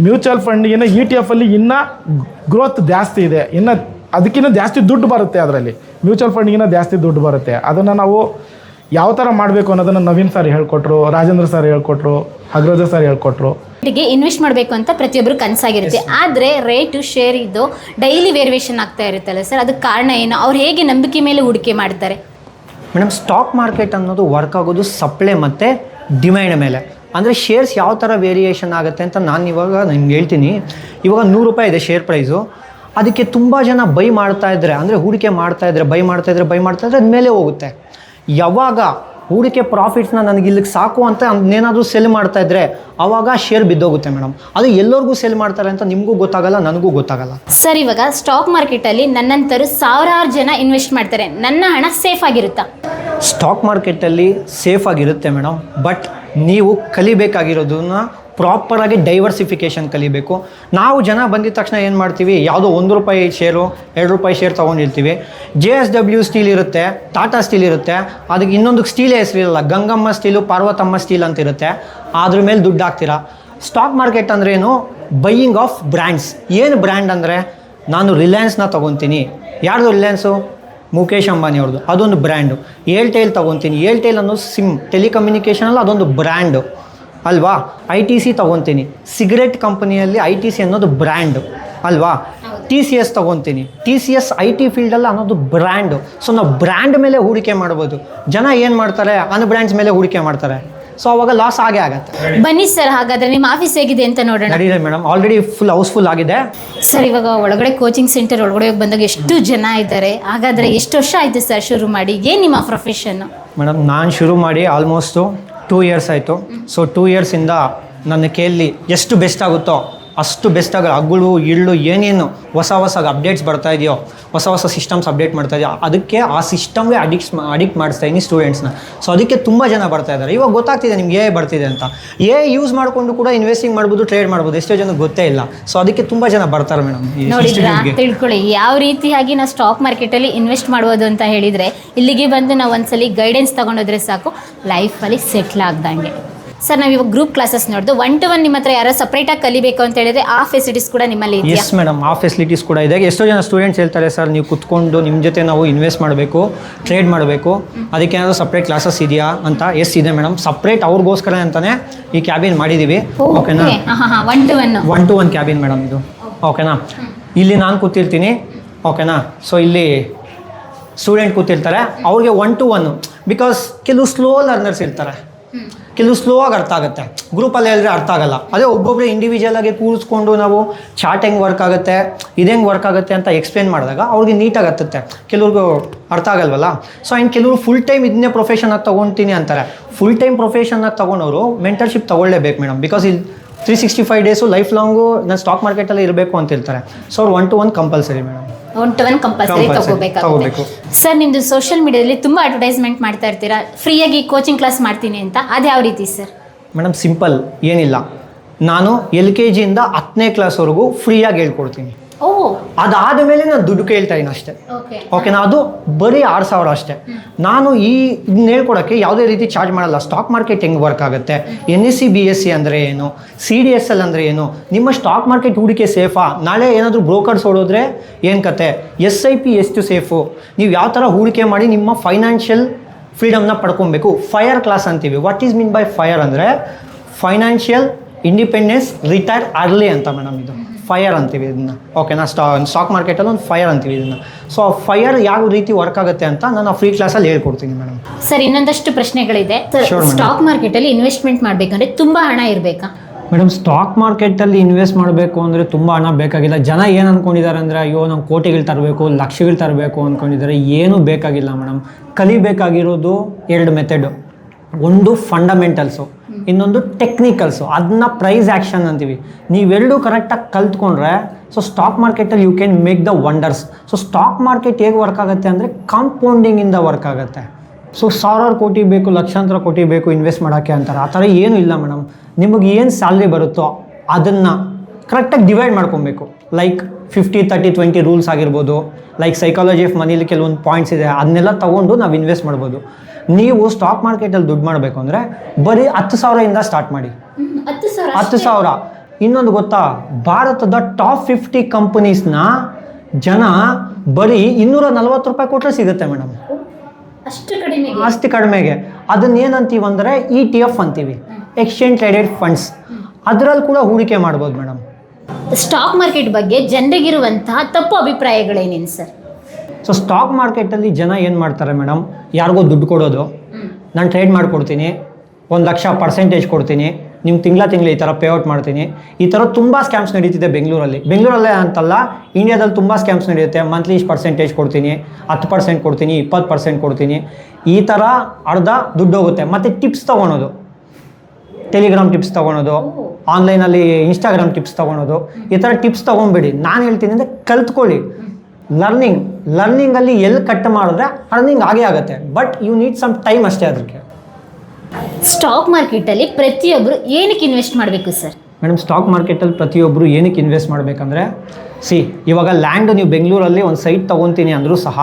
ಮ್ಯೂಚುವಲ್ ಫಂಡ್ಗಿನ್ನ ಇ ಟಿ ಎಫಲ್ಲಿ ಇನ್ನೂ ಗ್ರೋತ್ ಜಾಸ್ತಿ ಇದೆ. ಇನ್ನು ಅದಕ್ಕಿಂತ ಜಾಸ್ತಿ ದುಡ್ಡು ಬರುತ್ತೆ ಅದರಲ್ಲಿ. ಮ್ಯೂಚುವಲ್ ಫಂಡ್ಗಿನ್ನ ಜಾಸ್ತಿ ದುಡ್ಡು ಬರುತ್ತೆ. ಅದನ್ನು ನಾವು ಯಾವ ಥರ ಮಾಡಬೇಕು ಅನ್ನೋದನ್ನು ನವೀನ್ ಸರ್ ಹೇಳ್ಕೊಟ್ರು ರಾಜೇಂದ್ರ ಸರ್ ಹೇಳ್ಕೊಟ್ರು ಅಗ್ರಜ ಸರ್ ಹೇಳ್ಕೊಟ್ರು. ಗೆ ಇನ್ವೆಸ್ಟ್ ಮಾಡಬೇಕು ಅಂತ ಪ್ರತಿಯೊಬ್ಬರು ಕನಸಾಗಿರುತ್ತೆ. ಆದರೆ ರೇಟು ಶೇರ್ ಇದ್ದು ಡೈಲಿ ವೇರಿಯೇಷನ್ ಆಗ್ತಾ ಇರುತ್ತಲ್ಲ ಸರ್ ಅದಕ್ಕೆ ಕಾರಣ ಏನು? ಅವ್ರು ಹೇಗೆ ನಂಬಿಕೆ ಮೇಲೆ ಹೂಡಿಕೆ ಮಾಡ್ತಾರೆ? ಮೇಡಮ್ ಸ್ಟಾಕ್ ಮಾರ್ಕೆಟ್ ಅನ್ನೋದು ವರ್ಕ್ ಆಗೋದು ಸಪ್ಲೈ ಮತ್ತು ಡಿಮ್ಯಾಂಡ್ ಮೇಲೆ. ಅಂದರೆ ಶೇರ್ಸ್ ಯಾವ ಥರ ವೇರಿಯೇಷನ್ ಆಗುತ್ತೆ ಅಂತ ನಾನು ಇವಾಗ ನಿಮ್ಗೆ ಹೇಳ್ತೀನಿ. ಇವಾಗ ನೂರು ರೂಪಾಯಿ ಇದೆ ಶೇರ್ ಪ್ರೈಸು ಅದಕ್ಕೆ ತುಂಬ ಜನ ಬೈ ಮಾಡ್ತಾ ಇದ್ರೆ ಅಂದರೆ ಹೂಡಿಕೆ ಮಾಡ್ತಾ ಇದ್ದರೆ ಬೈ ಮಾಡ್ತಾ ಇದ್ದರೆ ಬೈ ಮಾಡ್ತಾ ಇದ್ರೆ ಅದ್ಮೇಲೆ ಹೋಗುತ್ತೆ. ಯಾವಾಗ ಹೂಡಿಕೆ ಪ್ರಾಫಿಟ್ಸ್ನ ನನಗೆ ಇಲ್ಲಿಗೆ ಸಾಕು ಅಂತ ಏನಾದರೂ ಸೆಲ್ ಮಾಡ್ತಾ ಇದ್ರೆ ಆವಾಗ ಶೇರ್ ಬಿದ್ದೋಗುತ್ತೆ ಮೇಡಮ್ ಅದು ಎಲ್ಲರಿಗೂ ಸೆಲ್ ಮಾಡ್ತಾರೆ ಅಂತ ನಿಮಗೂ ಗೊತ್ತಾಗಲ್ಲ ನನಗೂ ಗೊತ್ತಾಗಲ್ಲ. ಸರ್ ಇವಾಗ ಸ್ಟಾಕ್ ಮಾರ್ಕೆಟಲ್ಲಿ ನನ್ನಂತರು ಸಾವಿರಾರು ಜನ ಇನ್ವೆಸ್ಟ್ ಮಾಡ್ತಾರೆ. ನನ್ನ ಹಣ ಸೇಫ್ ಆಗಿರುತ್ತಾ? ಸ್ಟಾಕ್ ಮಾರ್ಕೆಟಲ್ಲಿ ಸೇಫ್ ಆಗಿರುತ್ತೆ ಮೇಡಮ್ ಬಟ್ ನೀವು ಕಲಿಬೇಕಾಗಿರೋದನ್ನ ಪ್ರಾಪರಾಗಿ ಡೈವರ್ಸಿಫಿಕೇಷನ್ ಕಲಿಬೇಕು. ನಾವು ಜನ ಬಂದಿದ ತಕ್ಷಣ ಏನು ಮಾಡ್ತೀವಿ? ಯಾವುದೋ ಒಂದು ರೂಪಾಯಿ ಶೇರು ಎರಡು ರೂಪಾಯಿ ಶೇರ್ ತೊಗೊಂಡಿರ್ತೀವಿ. ಜೆ ಎಸ್ ಡಬ್ಲ್ಯೂ ಸ್ಟೀಲ್ ಇರುತ್ತೆ ಟಾಟಾ ಸ್ಟೀಲ್ ಇರುತ್ತೆ, ಅದಕ್ಕೆ ಇನ್ನೊಂದು ಸ್ಟೀಲೇ ಹೆಸರಿರಲ್ಲ, ಗಂಗಮ್ಮ ಸ್ಟೀಲು ಪಾರ್ವತಮ್ಮ ಸ್ಟೀಲ್ ಅಂತ ಇರುತ್ತೆ. ಅದ್ರ ಮೇಲೆ ದುಡ್ಡು ಸ್ಟಾಕ್ ಮಾರ್ಕೆಟ್ ಅಂದ್ರೇನು ಬೈಯಿಂಗ್ ಆಫ್ ಬ್ರ್ಯಾಂಡ್ಸ್ ಏನು ಬ್ರ್ಯಾಂಡ್ ಅಂದರೆ? ನಾನು ರಿಲಯನ್ಸ್ನ ತೊಗೊತೀನಿ. ಯಾರ್ದು ರಿಲಯನ್ಸು ಮುಖೇಶ್ ಅಂಬಾನಿ ಅವ್ರದ್ದು ಅದೊಂದು ಬ್ರ್ಯಾಂಡು ಏರ್ಟೆಲ್ ತೊಗೊತೀನಿ. ಏರ್ಟೆಲ್ ಅನ್ನೋ ಸಿಮ್ ಟೆಲಿಕಮ್ಯುನಿಕೇಷನಲ್ಲಿ ಅದೊಂದು ಬ್ರ್ಯಾಂಡು ಅಲ್ವಾ? ಐ ಟಿ ಸಿ ತೊಗೊತೀನಿ. ಸಿಗರೆಟ್ ಕಂಪನಿಯಲ್ಲಿ ಐ ಟಿ ಸಿ ಅನ್ನೋದು ಬ್ರ್ಯಾಂಡು ಅಲ್ವಾ? T C S ತೊಗೊತೀನಿ. T C S I T ಫೀಲ್ಡಲ್ಲಿ ಅನ್ನೋದು ಬ್ರ್ಯಾಂಡು ಸೊ ನಾವು ಬ್ರ್ಯಾಂಡ್ ಮೇಲೆ ಹೂಡಿಕೆ ಮಾಡ್ಬೋದು. ಜನ ಏನು ಮಾಡ್ತಾರೆ? ಅನ್ ಬ್ರ್ಯಾಂಡ್ಸ್ ಮೇಲೆ ಹೂಡಿಕೆ ಮಾಡ್ತಾರೆ. ಸೊ ಅವಾಗ ಲಾಸ್ ಆಗೇ ಆಗುತ್ತೆ. ಬನ್ನಿ ಸರ್ ಹಾಗಾದ್ರೆ ನಿಮ್ಮ ಆಫೀಸ್ ಹೇಗಿದೆ ಅಂತ ನೋಡೋಣ. ನಡೀರಿ madam already full house full ಆಗಿದೆ. ಸರ್ ಇವಾಗ ಒಳಗಡೆ ಕೋಚಿಂಗ್ ಸೆಂಟರ್ ಒಳಗಡೆ ಬಂದಾಗ ಎಷ್ಟು ಜನ ಇದ್ದಾರೆ? ಹಾಗಾದ್ರೆ ಎಷ್ಟು ವರ್ಷ ಆಯ್ತು ಸರ್ ಶುರು ಮಾಡಿ? ಏನು ನಿಮ್ಮ ಪ್ರೊಫೆಷನ್ ಮೇಡಮ್ ನಾನು ಶುರು ಮಾಡಿ ಆಲ್ಮೋಸ್ಟು ಟೂ ಇಯರ್ಸ್ ಆಯಿತು. ಸೊ ಟೂ ಇಯರ್ಸಿಂದ ನನ್ನ ಕೈಯಲ್ಲಿ ಎಷ್ಟು ಬೆಸ್ಟ್ ಆಗುತ್ತೋ ಅಷ್ಟು ಬೆಸ್ಟ್ ಆಗಲ್ಲ ಅಗ್ಗಳು ಇಳ್ಳು ಏನೇನು ಹೊಸ ಹೊಸ ಅಪ್ಡೇಟ್ಸ್ ಬರ್ತಾ ಇದೆಯೋ ಹೊಸ ಹೊಸ ಸಿಸ್ಟಮ್ಸ್ ಅಪ್ಡೇಟ್ ಮಾಡ್ತಾ ಇದೆಯೋ ಅದಕ್ಕೆ ಆ ಸಿಸ್ಟಮ್ಗೆ ಅಡಿಕ್ಟ್ಸ್ ಅಡಿಕ್ಟ್ ಮಾಡಿಸ್ತಾ ಇದ್ದೀನಿ ಸ್ಟೂಡೆಂಟ್ಸ್ನ ಸೊ ಅದಕ್ಕೆ ತುಂಬ ಜನ ಬರ್ತಾ ಇದ್ದಾರೆ. ಇವಾಗ ಗೊತ್ತಾಗ್ತಿದೆ ನಿಮ್ಗೆ ಏ ಬರ್ತಿದೆ ಅಂತ. ಏ ಯೂಸ್ ಮಾಡಿಕೊಂಡು ಕೂಡ ಇನ್ವೆಸ್ಟಿಂಗ್ ಮಾಡ್ಬೋದು ಟ್ರೇಡ್ ಮಾಡ್ಬೋದು ಎಷ್ಟೋ ಜನಕ್ಕೆ ಗೊತ್ತೇ ಇಲ್ಲ. ಸೊ ಅದಕ್ಕೆ ತುಂಬ ಜನ ಬರ್ತಾರೆ ಮೇಡಮ್ ತಿಳ್ಕೊಳ್ಳಿ. ಯಾವ ರೀತಿಯಾಗಿ ನಾವು ಸ್ಟಾಕ್ ಮಾರ್ಕೆಟಲ್ಲಿ ಇನ್ವೆಸ್ಟ್ ಮಾಡ್ಬೋದು ಅಂತ ಹೇಳಿದರೆ ಇಲ್ಲಿಗೆ ಬಂದು ನಾವು ಒಂದ್ಸಲಿ ಗೈಡೆನ್ಸ್ ತಗೊಂಡೋದ್ರೆ ಸಾಕು ಲೈಫಲ್ಲಿ ಸೆಟ್ಲ್ ಆಗ್ದಂಗೆ. ಸರ್ ನಾವು ಇವಾಗ ಗ್ರೂಪ್ ಕ್ಲಾಸಸ್ ನೋಡಿದ್ರು ಒನ್ ಟು ಒನ್ ನಿಮ್ಮ ಹತ್ರ ಯಾರೋ ಸಪ್ರೇಟಾಗಿ ಕಲಿಬೇಕು ಅಂತ ಹೇಳಿದ್ರೆ ಆ ಫೆಸಿಲಿಟೀಸ್ ಕೂಡ ನಿಮ್ಮಲ್ಲಿ ಇದೆಯಾ? ಎಸ್ ಮೇಡಮ್ ಆ ಫೆಸಿಲಿಟೀಸ್ ಕೂಡ ಇದೆ. ಎಷ್ಟೋ ಜನ ಸ್ಟೂಡೆಂಟ್ಸ್ ಹೇಳ್ತಾರೆ ಸರ್ ನೀವು ಕುತ್ಕೊಂಡು ನಿಮ್ಮ ಜೊತೆ ನಾವು ಇನ್ವೆಸ್ಟ್ ಮಾಡಬೇಕು ಟ್ರೇಡ್ ಮಾಡಬೇಕು. ಅದಕ್ಕೆ ಏನಾದರೂ ಸಪ್ರೇಟ್ ಕ್ಲಾಸಸ್ ಇದೆಯಾ? ಅಂತ ಎಸ್ ಇದೆ ಮೇಡಮ್ ಸಪ್ರೇಟ್ ಅವ್ರಿಗೋಸ್ಕರ ಅಂತಲೇ ಈ ಕ್ಯಾಬಿನ್ ಮಾಡಿದ್ದೀವಿ ಓಕೆನಾ one to one one to one cabin madam ಇದು. ಓಕೆನಾ ಇಲ್ಲಿ ನಾನು ಕೂತಿರ್ತೀನಿ. ಓಕೆನಾ ಸೊ ಇಲ್ಲಿ ಸ್ಟೂಡೆಂಟ್ ಕೂತಿರ್ತಾರೆ. ಅವ್ರಿಗೆ ಒನ್ ಟು ಒನ್ ಬಿಕಾಸ್ ಕೆಲವು ಸ್ಲೋ ಲರ್ನರ್ಸ್ ಇರ್ತಾರೆ. ಕೆಲವು ಸ್ಲೋ ಆಗಿ ಅರ್ಥ ಆಗುತ್ತೆ. ಗ್ರೂಪಲ್ಲಿ ಹೇಳಿದ್ರೆ ಅರ್ಥ ಆಗಲ್ಲ. ಅದೇ ಒಬ್ಬೊಬ್ಬರೇ ಇಂಡಿವಿಜುವಲ್ ಆಗಿ ಕೂರಿಸ್ಕೊಂಡು ನಾವು ಚಾಟ್ ಹೆಂಗೆ ವರ್ಕ್ ಆಗುತ್ತೆ, ಇದು ಹೆಂಗೆ ವರ್ಕ್ ಆಗುತ್ತೆ ಅಂತ ಎಕ್ಸ್ಪ್ಲೇನ್ ಮಾಡಿದಾಗ ಅವ್ರಿಗೆ ನೀಟಾಗಿ ಹತ್ತುತ್ತೆ. ಕೆಲವ್ರಿಗೂ ಅರ್ಥ ಆಗಲ್ವಲ್ಲ? ಸೊ ಇನ್ನು ಕೆಲವರು ಫುಲ್ ಟೈಮ್ ಇದನ್ನೇ ಪ್ರೊಫೆಷನ್ ಆಗಿ ತೊಗೊತೀನಿ ಅಂತಾರೆ. ಫುಲ್ ಟೈಮ್ ಪ್ರೊಫೆಷನ್ ಆಗಿ ತೊಗೊಂಡವರು ಮೆಂಟರ್ಶಿಪ್ ತೊಗೊಳ್ಳೇಬೇಕು ಮೇಡಮ್ ಬಿಕಾಸ್ ಇಲ್ಲಿ three sixty five days life long ನಾನು ಸ್ಟಾಕ್ ಮಾರ್ಕೆಟಲ್ಲಿ ಇರಬೇಕು ಅಂತ ಹೇಳ್ತಾರೆ. ಸೊ ಅವ್ರು one to one compulsory madam one to one compulsory Compulsory, ತಗೋಬೇಕಾಗುತ್ತೆ. ತಗೋಬೇಕು. ಸರ್ ನಿಮ್ದು ಸೋಷಿಯಲ್ ಮೀಡಿಯಾದಲ್ಲಿ ತುಂಬಾ ಅಡ್ವರ್ಟೈಸ್ಮೆಂಟ್ ಮಾಡ್ತಾ ಇರ್ತೀರಾ? ಫ್ರೀಯಾಗಿ ಕೋಚಿಂಗ್ ಕ್ಲಾಸ್ ಮಾಡ್ತೀನಿ ಅಂತ. ಅದು ಯಾವ ರೀತಿ ಸರ್ ಮೇಡಮ್ ಸಿಂಪಲ್ ಏನಿಲ್ಲ. ನಾನು ಎಲ್ ಕೆ ಜಿಯಿಂದ ಹತ್ತನೇ ಕ್ಲಾಸ್ವರೆಗೂ ಫ್ರೀಯಾಗಿ ಹೇಳ್ಕೊಡ್ತೀನಿ. ಅದಾದ ಮೇಲೆ ನಾನು ದುಡ್ಡು ಕೇಳ್ತಾ ಇದ್ದೀನಿ ಅಷ್ಟೇ. ಓಕೆ ಓಕೆನಾ ಅದು ಬರೀ ಆರು ಸಾವಿರ ಅಷ್ಟೇ. ನಾನು ಈ ಇದನ್ನ ಹೇಳ್ಕೊಡೋಕ್ಕೆ ಯಾವುದೇ ರೀತಿ ಚಾರ್ಜ್ ಮಾಡಲ್ಲ. ಸ್ಟಾಕ್ ಮಾರ್ಕೆಟ್ ಹೆಂಗೆ ವರ್ಕ್ ಆಗುತ್ತೆ? N S C B S C ಅಂದರೆ ಏನು? ಸಿ ಡಿ ಎಸ್ ಎಲ್ ಅಂದರೆ ಏನು? ನಿಮ್ಮ ಸ್ಟಾಕ್ ಮಾರ್ಕೆಟ್ ಹೂಡಿಕೆ ಸೇಫಾ? ನಾಳೆ ಏನಾದರೂ ಬ್ರೋಕರ್ಸ್ ಓಡೋದ್ರೆ ಏನು ಕತೆ? ಎಸ್ ಐ ಪಿ ಎಷ್ಟು ಸೇಫು. ನೀವು ಯಾವ ಥರ ಹೂಡಿಕೆ ಮಾಡಿ ನಿಮ್ಮ ಫೈನಾನ್ಷಿಯಲ್ ಫ್ರೀಡಮ್ನ ಪಡ್ಕೊಬೇಕು? ಫೈರ್ ಕ್ಲಾಸ್ ಅಂತೀವಿ. What is mean by FIRE ಅಂದರೆ ಫೈನಾನ್ಷಿಯಲ್ ಇಂಡಿಪೆಂಡೆನ್ಸ್ ರಿಟೈರ್ ಅರ್ಲಿ ಅಂತ ಮೇಡಮ್ ಇದು. ಫೈರ್ ಅಂತೀವಿ ಇದನ್ನ. ಓಕೆನಾ ಸ್ಟಾ ಸ್ಟಾಕ್ ಮಾರ್ಕೆಟಲ್ಲಿ ಒಂದು ಫೈರ್ ಅಂತೀವಿ ಇದನ್ನ. ಸೊ ಫೈರ್ ಯಾವ ರೀತಿ ವರ್ಕ್ ಆಗುತ್ತೆ ಅಂತ ನಾನು ಫ್ರೀ ಕ್ಲಾಸಲ್ಲಿ ಹೇಳ್ಕೊಡ್ತೀನಿ ಮೇಡಮ್ ಸರ್ ಇನ್ನೊಂದಷ್ಟು ಪ್ರಶ್ನೆಗಳಿದೆ. ಸ್ಟಾಕ್ ಮಾರ್ಕೆಟಲ್ಲಿ ಇನ್ವೆಸ್ಟ್ಮೆಂಟ್ ಮಾಡಬೇಕಂದ್ರೆ ತುಂಬ ಹಣ ಇರಬೇಕಾ? ಮೇಡಮ್ ಸ್ಟಾಕ್ ಮಾರ್ಕೆಟಲ್ಲಿ ಇನ್ವೆಸ್ಟ್ ಮಾಡಬೇಕು ಅಂದರೆ ತುಂಬ ಹಣ ಬೇಕಾಗಿಲ್ಲ. ಜನ ಏನು ಅಂದ್ಕೊಂಡಿದ್ದಾರೆ ಅಂದರೆ ಅಯ್ಯೋ ನಾವು ಕೋಟಿಗಳು ತರಬೇಕು ಲಕ್ಷಗಳು ತರಬೇಕು ಅಂದ್ಕೊಂಡಿದ್ದಾರೆ ಏನೂ ಬೇಕಾಗಿಲ್ಲ ಮೇಡಮ್ ಕಲಿಬೇಕಾಗಿರೋದು ಎರಡು ಮೆಥಡು ಒಂದು ಫಂಡಮೆಂಟಲ್ಸು ಇನ್ನೊಂದು ಟೆಕ್ನಿಕಲ್ಸು ಅದನ್ನ ಪ್ರೈಸ್ ಆ್ಯಕ್ಷನ್ ಅಂತೀವಿ. ನೀವೆಲ್ಲೂ ಕರೆಕ್ಟಾಗಿ ಕಲ್ತ್ಕೊಂಡ್ರೆ ಸೊ ಸ್ಟಾಕ್ ಮಾರ್ಕೆಟಲ್ಲಿ you can make the wonders so stock market ಹೇಗೆ ವರ್ಕ್ ಆಗುತ್ತೆ ಅಂದರೆ ಕಾಂಪೌಂಡಿಂಗಿಂದ ವರ್ಕ್ ಆಗುತ್ತೆ. ಸೊ ಸಾವಿರಾರು ಕೋಟಿ ಬೇಕು, ಲಕ್ಷಾಂತರ ಕೋಟಿ ಬೇಕು ಇನ್ವೆಸ್ಟ್ ಮಾಡೋಕ್ಕೆ ಅಂತಾರೆ. ಆ ಥರ ಏನೂ ಇಲ್ಲ ಮೇಡಮ್. ನಿಮಗೆ ಏನು ಸ್ಯಾಲ್ರಿ ಬರುತ್ತೋ ಅದನ್ನು ಕರೆಕ್ಟಾಗಿ ಡಿವೈಡ್ ಮಾಡ್ಕೊಬೇಕು. Like fifty thirty twenty rules ಆಗಿರ್ಬೋದು. ಲೈಕ್ ಸೈಕಾಲಜಿ ಆಫ್ ಮನೀಲಿ ಕೆಲವೊಂದು ಪಾಯಿಂಟ್ಸ್ ಇದೆ. ಅದನ್ನೆಲ್ಲ ತೊಗೊಂಡು ನಾವು ಇನ್ವೆಸ್ಟ್ ಮಾಡ್ಬೋದು. ನೀವು ಸ್ಟಾಕ್ ಮಾರ್ಕೆಟಲ್ಲಿ ದುಡ್ಡು ಮಾಡಬೇಕು ಅಂದರೆ ಬರೀ ಹತ್ತು ಸಾವಿರದಿಂದ ಸ್ಟಾರ್ಟ್ ಮಾಡಿ. ಹತ್ತು ಸಾವಿರ ಇನ್ನೊಂದು ಗೊತ್ತಾ? ಭಾರತದ ಟಾಪ್ ಫಿಫ್ಟಿ ಕಂಪನೀಸ್ನ ಜನ ಬರೀ ಇನ್ನೂರ ನಲ್ವತ್ತು ರೂಪಾಯಿ ಕೊಟ್ಟರೆ ಸಿಗುತ್ತೆ ಮೇಡಮ್ ಅಷ್ಟು ಕಡಿಮೆ ಆಸ್ತಿ ಕಡಿಮೆಗೆ. ಅದನ್ನ ಏನಂತೀವಿ ಅಂದರೆ ಇ ಟಿ ಎಫ್ ಅಂತೀವಿ. ಎಕ್ಸ್ಚೇಂಜ್ ಟ್ರೇಡೆಡ್ ಫಂಡ್ಸ್ ಅದರಲ್ಲಿ ಕೂಡ ಹೂಡಿಕೆ ಮಾಡ್ಬೋದು ಮೇಡಮ್ ಸ್ಟಾಕ್ ಮಾರ್ಕೆಟ್ ಬಗ್ಗೆ ಜನರಿಗಿರುವಂತಹ ತಪ್ಪು ಅಭಿಪ್ರಾಯಗಳೇನೇನು ಸರ್ ಸೊ ಸ್ಟಾಕ್ ಮಾರ್ಕೆಟಲ್ಲಿ ಜನ ಏನು ಮಾಡ್ತಾರೆ ಮೇಡಮ್ ಯಾರಿಗೋ ದುಡ್ಡು ಕೊಡೋದು. ನಾನು ಟ್ರೇಡ್ ಮಾಡಿಕೊಡ್ತೀನಿ. ಒಂದು ಲಕ್ಷ ಪರ್ಸೆಂಟೇಜ್ ಕೊಡ್ತೀನಿ. ನಿಮ್ಗೆ ತಿಂಗಳ ತಿಂಗಳು ಈ ಥರ ಪೇಔಟ್ ಮಾಡ್ತೀನಿ. ಈ ಥರ ತುಂಬ ಸ್ಕ್ಯಾಮ್ಸ್ ನಡೀತಿದೆ ಬೆಂಗಳೂರಲ್ಲಿ. ಬೆಂಗಳೂರಲ್ಲೇ ಅಂತಲ್ಲ ಇಂಡಿಯಾದಲ್ಲಿ ತುಂಬ ಸ್ಕ್ಯಾಮ್ಸ್ ನಡೆಯುತ್ತೆ. ಮಂತ್ಲಿ ಇಷ್ಟು ಪರ್ಸೆಂಟೇಜ್ ಕೊಡ್ತೀನಿ, ಹತ್ತು ಪರ್ಸೆಂಟ್ ಕೊಡ್ತೀನಿ, ಇಪ್ಪತ್ತು ಪರ್ಸೆಂಟ್ ಕೊಡ್ತೀನಿ. ಈ ಥರ ಅರ್ಧ ದುಡ್ಡು ಹೋಗುತ್ತೆ. ಮತ್ತು ಟಿಪ್ಸ್ ತೊಗೊಳೋದು. ಟೆಲಿಗ್ರಾಮ್ ಟಿಪ್ಸ್ ತೊಗೊಳೋದು. ಆನ್ಲೈನಲ್ಲಿ ಇನ್ಸ್ಟಾಗ್ರಾಮ್ ಟಿಪ್ಸ್ ತೊಗೊಳೋದು. ಈ ಥರ ಟಿಪ್ಸ್ ತೊಗೊಂಬೇಡಿ ನಾನು ಹೇಳ್ತೀನಿ ಅಂದರೆ ಕಲ್ತ್ಕೊಳ್ಳಿ. ಲರ್ನಿಂಗ್ ಲರ್ನಿಂಗಲ್ಲಿ ಎಲ್ಲಿ ಕಟ್ ಮಾಡಿದ್ರೆ ಅರ್ನಿಂಗ್ ಆಗೇ ಆಗುತ್ತೆ. But you need some time ಅಷ್ಟೇ ಅದಕ್ಕೆ ಸ್ಟಾಕ್ ಮಾರ್ಕೆಟಲ್ಲಿ ಪ್ರತಿಯೊಬ್ಬರು ಏನಕ್ಕೆ ಇನ್ವೆಸ್ಟ್ ಮಾಡಬೇಕು ಸರ್ ಮೇಡಮ್ ಸ್ಟಾಕ್ ಮಾರ್ಕೆಟಲ್ಲಿ ಪ್ರತಿಯೊಬ್ಬರು ಏನಕ್ಕೆ ಇನ್ವೆಸ್ಟ್ ಮಾಡಬೇಕಂದ್ರೆ ಸಿ ಇವಾಗ ಲ್ಯಾಂಡ್ ನೀವು ಬೆಂಗಳೂರಲ್ಲಿ ಒಂದು ಸೈಟ್ ತೊಗೊತೀನಿ ಅಂದರೂ ಸಹ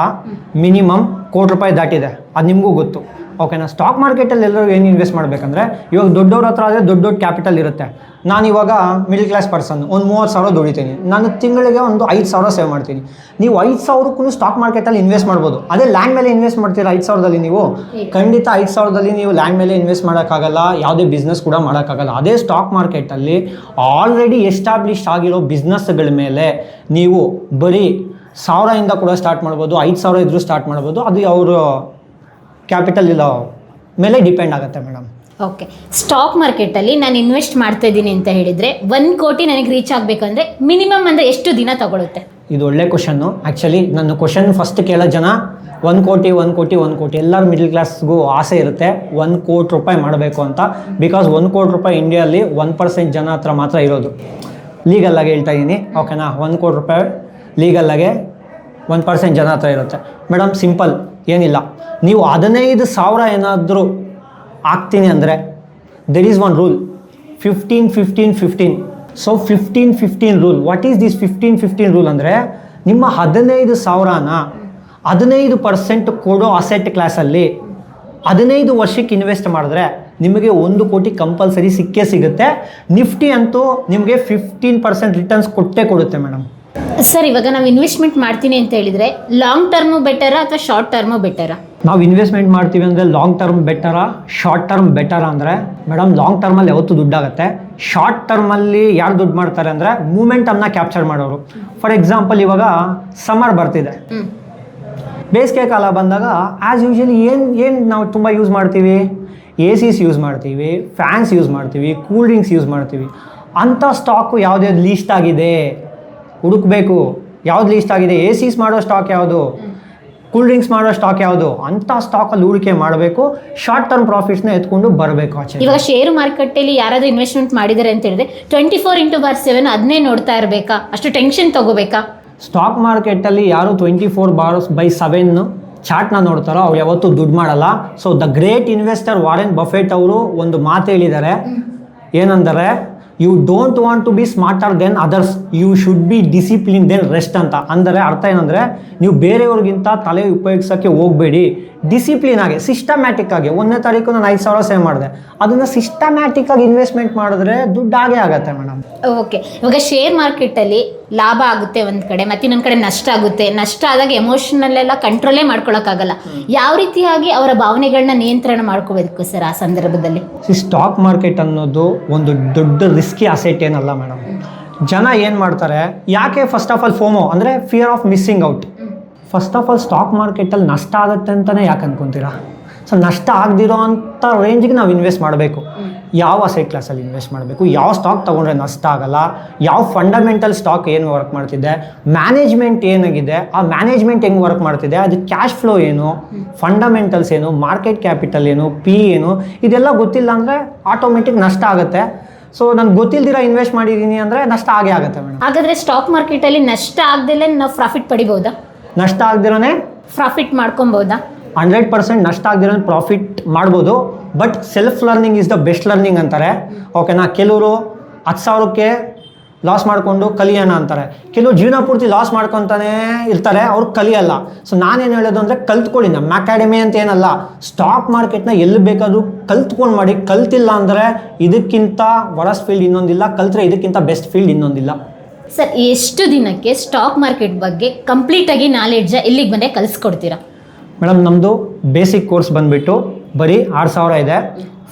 ಮಿನಿಮಮ್ ಕೋಟಿ ರೂಪಾಯಿ ದಾಟಿದೆ. ಅದು ನಿಮಗೂ ಗೊತ್ತು. ಓಕೆನಾ ಸ್ಟಾಕ್ ಮಾರ್ಕೆಟಲ್ಲಿ ಎಲ್ಲರೂ ಏನು ಇನ್ವೆಸ್ಟ್ ಮಾಡಬೇಕಂದ್ರೆ ಇವಾಗ ದೊಡ್ಡವ್ರ ಹತ್ರ ಆದರೆ ದೊಡ್ಡ ದೊಡ್ಡ ಕ್ಯಾಪಿಟಲ್ ಇರುತ್ತೆ. ನಾನು ಇವಾಗ ಮಿಡ್ಲ್ ಕ್ಲಾಸ್ ಪರ್ಸನ್ ಒಂದು ಮೂವತ್ತು ಸಾವಿರ ದುಡಿತೀನಿ. ನಾನು ತಿಂಗಳಿಗೆ ಒಂದು ಐದು ಸಾವಿರ ಸೇವ್ ಮಾಡ್ತೀನಿ. ನೀವು ಐದು ಸಾವಿರಕ್ಕೂ ಸ್ಟಾಕ್ ಮಾರ್ಕೆಟಲ್ಲಿ ಇನ್ವೆಸ್ಟ್ ಮಾಡ್ಬೋದು. ಅದೇ ಲ್ಯಾಂಡ್ ಮೇಲೆ ಇನ್ವೆಸ್ಟ್ ಮಾಡ್ತೀರಾ ಐದು ಸಾವಿರದಲ್ಲಿ ನೀವು? ಖಂಡಿತ ಐದು ಸಾವಿರದಲ್ಲಿ ನೀವು ಲ್ಯಾಂಡ್ ಮೇಲೆ ಇನ್ವೆಸ್ಟ್ ಮಾಡೋಕ್ಕಾಗಲ್ಲ ಯಾವುದೇ ಬಿಸ್ನೆಸ್ ಕೂಡ ಮಾಡೋಕ್ಕಾಗಲ್ಲ. ಅದೇ ಸ್ಟಾಕ್ ಮಾರ್ಕೆಟಲ್ಲಿ ಆಲ್ರೆಡಿ ಎಸ್ಟಾಬ್ಲಿಷ್ ಆಗಿರೋ ಬಿಸ್ನೆಸ್ಗಳ ಮೇಲೆ ನೀವು ಬರೀ ಸಾವಿರದಿಂದ ಕೂಡ ಸ್ಟಾರ್ಟ್ ಮಾಡ್ಬೋದು ಐದು ಸಾವಿರ ಇದ್ದರೂ ಸ್ಟಾರ್ಟ್ ಮಾಡ್ಬೋದು. ಅದು ಅವರು ಕ್ಯಾಪಿಟಲ್ ಇಲ್ಲ ಮೇಲೆ ಡಿಪೆಂಡ್ ಆಗುತ್ತೆ ಮೇಡಮ್. ಓಕೆ ಸ್ಟಾಕ್ ಮಾರ್ಕೆಟಲ್ಲಿ ನಾನು ಇನ್ವೆಸ್ಟ್ ಮಾಡ್ತಾ ಇದ್ದೀನಿ ಅಂತ ಹೇಳಿದರೆ ಒಂದು ಕೋಟಿ ನನಗೆ ರೀಚ್ ಆಗಬೇಕಂದ್ರೆ ಮಿನಿಮಮ್ ಅಂದರೆ ಎಷ್ಟು ದಿನ ತಗೊಳುತ್ತೆ? ಇದು ಒಳ್ಳೆ ಕ್ವಶನ್ನು ಆ್ಯಕ್ಚುಲಿ ನನ್ನ ಕ್ವಶನ್ ಫಸ್ಟ್ ಕೇಳೋ ಜನ ಒಂದು ಕೋಟಿ ಒಂದು ಕೋಟಿ ಒಂದು ಕೋಟಿ. ಎಲ್ಲರ ಮಿಡಲ್ ಕ್ಲಾಸ್ಗೂ ಆಸೆ ಇರುತ್ತೆ ಒಂದು ಕೋಟಿ ರೂಪಾಯಿ ಮಾಡಬೇಕು ಅಂತ. ಬಿಕಾಸ್ ಒಂದು ಕೋಟಿ ರೂಪಾಯಿ ಇಂಡಿಯಲ್ಲಿ ಒನ್ ಪರ್ಸೆಂಟ್ ಜನ ಹತ್ರ ಮಾತ್ರ ಇರೋದು. ಲೀಗಲ್ಲಾಗಿ ಹೇಳ್ತಾ ಇದ್ದೀನಿ ಓಕೆನಾ ಒಂದು ಕೋಟಿ ರೂಪಾಯಿ ಲೀಗಲ್ಲಾಗೆ ಒನ್ ಪರ್ಸೆಂಟ್ ಜನ ಹತ್ರ ಇರುತ್ತೆ. ಮೇಡಮ್ ಸಿಂಪಲ್ ಏನಿಲ್ಲ. ನೀವು ಹದಿನೈದು ಸಾವಿರ ಏನಾದರೂ ಹಾಕ್ತೀನಿ ಅಂದರೆ there is one rule fifteen fifteen fifteen so fifteen fifteen rule what is this fifteen fifteen rule ಅಂದರೆ ನಿಮ್ಮ ಹದಿನೈದು ಸಾವಿರನ ಹದಿನೈದು ಪರ್ಸೆಂಟ್ ಕೊಡೋ ಅಸೆಟ್ ಕ್ಲಾಸಲ್ಲಿ ಹದಿನೈದು ವರ್ಷಕ್ಕೆ ಇನ್ವೆಸ್ಟ್ ಮಾಡಿದ್ರೆ ನಿಮಗೆ ಒಂದು ಕೋಟಿ ಕಂಪಲ್ಸರಿ ಸಿಕ್ಕೇ ಸಿಗುತ್ತೆ. ನಿಫ್ಟಿ ಅಂತೂ ನಿಮಗೆ ಫಿಫ್ಟೀನ್ ಪರ್ಸೆಂಟ್ ರಿಟರ್ನ್ಸ್ ಕೊಟ್ಟೇ ಕೊಡುತ್ತೆ ಮೇಡಮ್ ಸರ್ ಇವಾಗ ನಾವು ಇನ್ವೆಸ್ಟ್ಮೆಂಟ್ ಮಾಡ್ತೀನಿ ಅಂತ ಹೇಳಿದ್ರೆ ಲಾಂಗ್ ಟರ್ಮು ಬೆಟರ ಅಥವಾ ಶಾರ್ಟ್ ಟರ್ಮು ಬೆಟರಾ ನಾವು ಇನ್ವೆಸ್ಟ್ಮೆಂಟ್ ಮಾಡ್ತೀವಿ ಅಂದರೆ ಲಾಂಗ್ ಟರ್ಮ್ ಬೆಟರ ಶಾರ್ಟ್ ಟರ್ಮ್ ಬೆಟರ ಅಂದರೆ ಮೇಡಮ್ ಲಾಂಗ್ ಟರ್ಮಲ್ಲಿ ಯಾವತ್ತೂ ದುಡ್ಡಾಗುತ್ತೆ. ಶಾರ್ಟ್ ಟರ್ಮಲ್ಲಿ ಯಾರು ದುಡ್ಡು ಮಾಡ್ತಾರೆ ಅಂದರೆ ಮೂಮೆಂಟಮ್ನ ಕ್ಯಾಪ್ಚರ್ ಮಾಡೋರು. ಫಾರ್ ಎಕ್ಸಾಂಪಲ್ ಇವಾಗ ಸಮರ್ ಬರ್ತಿದೆ. ಬೇಸಿಗೆ ಕಾಲ ಬಂದಾಗ ಆ್ಯಸ್ ಯೂಶಲಿ ಏನು ಏನು ನಾವು ತುಂಬ ಯೂಸ್ ಮಾಡ್ತೀವಿ? ಎ ಸಿಸ್ ಯೂಸ್ ಮಾಡ್ತೀವಿ ಫ್ಯಾನ್ಸ್ ಯೂಸ್ ಮಾಡ್ತೀವಿ ಕೂಲ್ ಡ್ರಿಂಕ್ಸ್ ಯೂಸ್ ಮಾಡ್ತೀವಿ. ಅಂಥ ಸ್ಟಾಕು ಯಾವುದ್ಯಾವ್ದು ಲೀಸ್ಟ್ ಆಗಿದೆ? ಹುಡುಕ್ಬೇಕು. ಯಾವ್ದು ಲೀಸ್ಟ್ ಆಗಿದೆ? ಎ ಸಿಸ್ ಮಾಡೋ ಸ್ಟಾಕ್ ಯಾವುದು? ಕೂಲ್ ಡ್ರಿಂಕ್ಸ್ ಮಾಡೋ ಸ್ಟಾಕ್ ಯಾವುದು? ಅಂಥ ಸ್ಟಾಕಲ್ಲಿ ಹೂಡಿಕೆ ಮಾಡಬೇಕು. ಶಾರ್ಟ್ ಟರ್ಮ್ ಪ್ರಾಫಿಟ್ಸ್ನ ಎತ್ಕೊಂಡು ಬರಬೇಕು ಆಚೆ. ಇವಾಗ ಶೇರು ಮಾರುಕಟ್ಟೆಯಲ್ಲಿ ಯಾರಾದ್ರೂ ಇನ್ವೆಸ್ಟ್ಮೆಂಟ್ ಮಾಡಿದ್ದಾರೆ ಅಂತ ಹೇಳಿದ್ರೆ twenty four into bar seven ಅದನ್ನೇ ನೋಡ್ತಾ ಇರಬೇಕಾ? ಅಷ್ಟು ಟೆನ್ಷನ್ ತಗೋಬೇಕಾ? ಸ್ಟಾಕ್ ಮಾರ್ಕೆಟಲ್ಲಿ ಯಾರು twenty four bar by seven ಚಾರ್ಟ್ನ ನೋಡ್ತಾರೋ ಅವ್ರು ಯಾವತ್ತೂ ದುಡ್ಡು ಮಾಡಲ್ಲ. So the great investor Warren Buffett ಅವರು ಒಂದು ಮಾತು ಹೇಳಿದ್ದಾರೆ. ಏನಂದರೆ you don't want to be smarter than others you should be discipline than rest ಅಂತ. ಅಂದರೆ ಅರ್ಥ ಏನಂದರೆ, ನೀವು ಬೇರೆಯವ್ರಿಗಿಂತ ತಲೆ ಉಪಯೋಗಿಸೋಕ್ಕೆ ಹೋಗಬೇಡಿ. ಡಿಸಿಪ್ಲಿನ್ ಆಗಿ ಸಿಸ್ಟಮ್ಯಾಟಿಕ್ ಆಗಿ ಒಂದನೇ ತಾರೀಕು ನಾನು ಐದು ಸಾವಿರ ಸೇವ್ ಮಾಡಿದೆ. ಅದನ್ನು ಸಿಸ್ಟಮ್ಯಾಟಿಕ್ ಆಗಿ ಇನ್ವೆಸ್ಟ್ಮೆಂಟ್ ಮಾಡಿದ್ರೆ ದುಡ್ಡು ಆಗೇ ಆಗುತ್ತೆ ಮೇಡಮ್. ಓಕೆ ಇವಾಗ ಶೇರ್ ಮಾರ್ಕೆಟಲ್ಲಿ ಲಾಭ ಆಗುತ್ತೆ ಒಂದು ಕಡೆ ಮತ್ತೆ ಇನ್ನೊಂದು ಕಡೆ ನಷ್ಟ ಆಗುತ್ತೆ. ನಷ್ಟ ಆದಾಗ ಎಮೋಷನಲ್ ಎಲ್ಲ ಕಂಟ್ರೋಲೇ ಮಾಡ್ಕೊಳಕ್ಕಾಗಲ್ಲ ಯಾವ ರೀತಿಯಾಗಿ ಅವರ ಭಾವನೆಗಳನ್ನ ನಿಯಂತ್ರಣ ಮಾಡ್ಕೋಬೇಕು ಸರ್ ಆ ಸಂದರ್ಭದಲ್ಲಿ? ಸ್ಟಾಕ್ ಮಾರ್ಕೆಟ್ ಅನ್ನೋದು ಒಂದು ದೊಡ್ಡ ರಿಸ್ಕಿ ಅಸೆಟ್ ಏನಲ್ಲ ಮೇಡಮ್. ಜನ ಏನು ಮಾಡ್ತಾರೆ ಯಾಕೆ ಫಸ್ಟ್ ಆಫ್ ಆಲ್ ಫೋಮೋ ಅಂದರೆ fear of missing out first of all stock ಮಾರ್ಕೆಟಲ್ಲಿ ನಷ್ಟ ಆಗುತ್ತೆ ಅಂತಲೇ ಯಾಕೆ ಅನ್ಕೊಂತೀರಾ? ಸೊ ನಷ್ಟ ಆಗದಿರೋ ಅಂಥ ರೇಂಜಿಗೆ ನಾವು ಇನ್ವೆಸ್ಟ್ ಮಾಡಬೇಕು. ಯಾವ ಅಸೆಟ್ ಕ್ಲಾಸಲ್ಲಿ ಇನ್ವೆಸ್ಟ್ ಮಾಡಬೇಕು? ಯಾವ ಸ್ಟಾಕ್ ತೊಗೊಂಡ್ರೆ ನಷ್ಟ ಆಗಲ್ಲ? ಯಾವ ಫಂಡಮೆಂಟಲ್ ಸ್ಟಾಕ್ ಏನು ವರ್ಕ್ ಮಾಡ್ತಿದೆ? ಮ್ಯಾನೇಜ್ಮೆಂಟ್ ಏನಾಗಿದೆ? ಆ ಮ್ಯಾನೇಜ್ಮೆಂಟ್ ಹೆಂಗೆ ವರ್ಕ್ ಮಾಡ್ತಿದೆ? ಅದು ಕ್ಯಾಶ್ ಫ್ಲೋ ಏನು? ಫಂಡಮೆಂಟಲ್ಸ್ ಏನು? ಮಾರ್ಕೆಟ್ ಕ್ಯಾಪಿಟಲ್ ಏನು? ಪಿ ಏನು? ಇದೆಲ್ಲ ಗೊತ್ತಿಲ್ಲ ಅಂದರೆ ಆಟೋಮೆಟಿಕ್ ನಷ್ಟ ಆಗುತ್ತೆ. ಸೊ ನಾನು ಗೊತ್ತಿಲ್ದಿರ ಇನ್ವೆಸ್ಟ್ ಮಾಡಿದ್ದೀನಿ ಅಂದರೆ ನಷ್ಟ ಆಗೇ ಆಗುತ್ತೆ ಮೇಡಮ್. ಹಾಗಾದರೆ ಸ್ಟಾಕ್ ಮಾರ್ಕೆಟಲ್ಲಿ ನಷ್ಟ ಆಗದಲ್ಲೇ ನಾವು ಪ್ರಾಫಿಟ್ ಪಡಿಬಹುದಾ ನಷ್ಟ ಆಗದಿರೋನೆ ಪ್ರಾಫಿಟ್ ಮಾಡ್ಕೊಬೋದಾ? ಹಂಡ್ರೆಡ್ ಪರ್ಸೆಂಟ್ ನಷ್ಟ ಆಗದಿರೋ ಪ್ರಾಫಿಟ್ ಮಾಡ್ಬೋದು. But self learning is the best learning ಅಂತಾರೆ. ಓಕೆನಾ ಕೆಲವರು ಹತ್ತು ಸಾವಿರಕ್ಕೆ ಲಾಸ್ ಮಾಡಿಕೊಂಡು ಕಲಿಯೋಣ ಅಂತಾರೆ. ಕೆಲವರು ಜೀವನ ಪೂರ್ತಿ ಲಾಸ್ ಮಾಡ್ಕೊತಾನೇ ಇರ್ತಾರೆ ಅವ್ರು ಕಲಿಯಲ್ಲ. ಸೊ ನಾನೇನು ಹೇಳೋದು ಅಂದರೆ ಕಲ್ತ್ಕೊಳ್ಳಿ. ನಮ್ಮ ಅಕಾಡೆಮಿ ಅಂತ ಏನಲ್ಲ ಸ್ಟಾಕ್ ಮಾರ್ಕೆಟ್ನ ಎಲ್ಲಿ ಬೇಕಾದರೂ ಕಲ್ತ್ಕೊಂಡು ಮಾಡಿ ಕಲ್ತಿಲ್ಲ ಅಂದರೆ ಇದಕ್ಕಿಂತ ವರಸ್ ಫೀಲ್ಡ್ ಇನ್ನೊಂದಿಲ್ಲ ಕಲ್ತ್ರೆ ಇದಕ್ಕಿಂತ ಬೆಸ್ಟ್ ಫೀಲ್ಡ್ ಇನ್ನೊಂದಿಲ್ಲ. ಸರ್, ಎಷ್ಟು ದಿನಕ್ಕೆ ಸ್ಟಾಕ್ ಮಾರ್ಕೆಟ್ ಬಗ್ಗೆ ಕಂಪ್ಲೀಟ್ ಆಗಿ ನಾಲೆಡ್ಜ್ ಇಲ್ಲಿಗೆ ಬಂದೇ ಕಲಿಸ್ಕೊಡ್ತೀರಾ? ಮೇಡಮ್ ನಮ್ಮದು ಬೇಸಿಕ್ ಕೋರ್ಸ್ ಬಂದುಬಿಟ್ಟು ಬರೀ ಆರು ಸಾವಿರ ಇದೆ.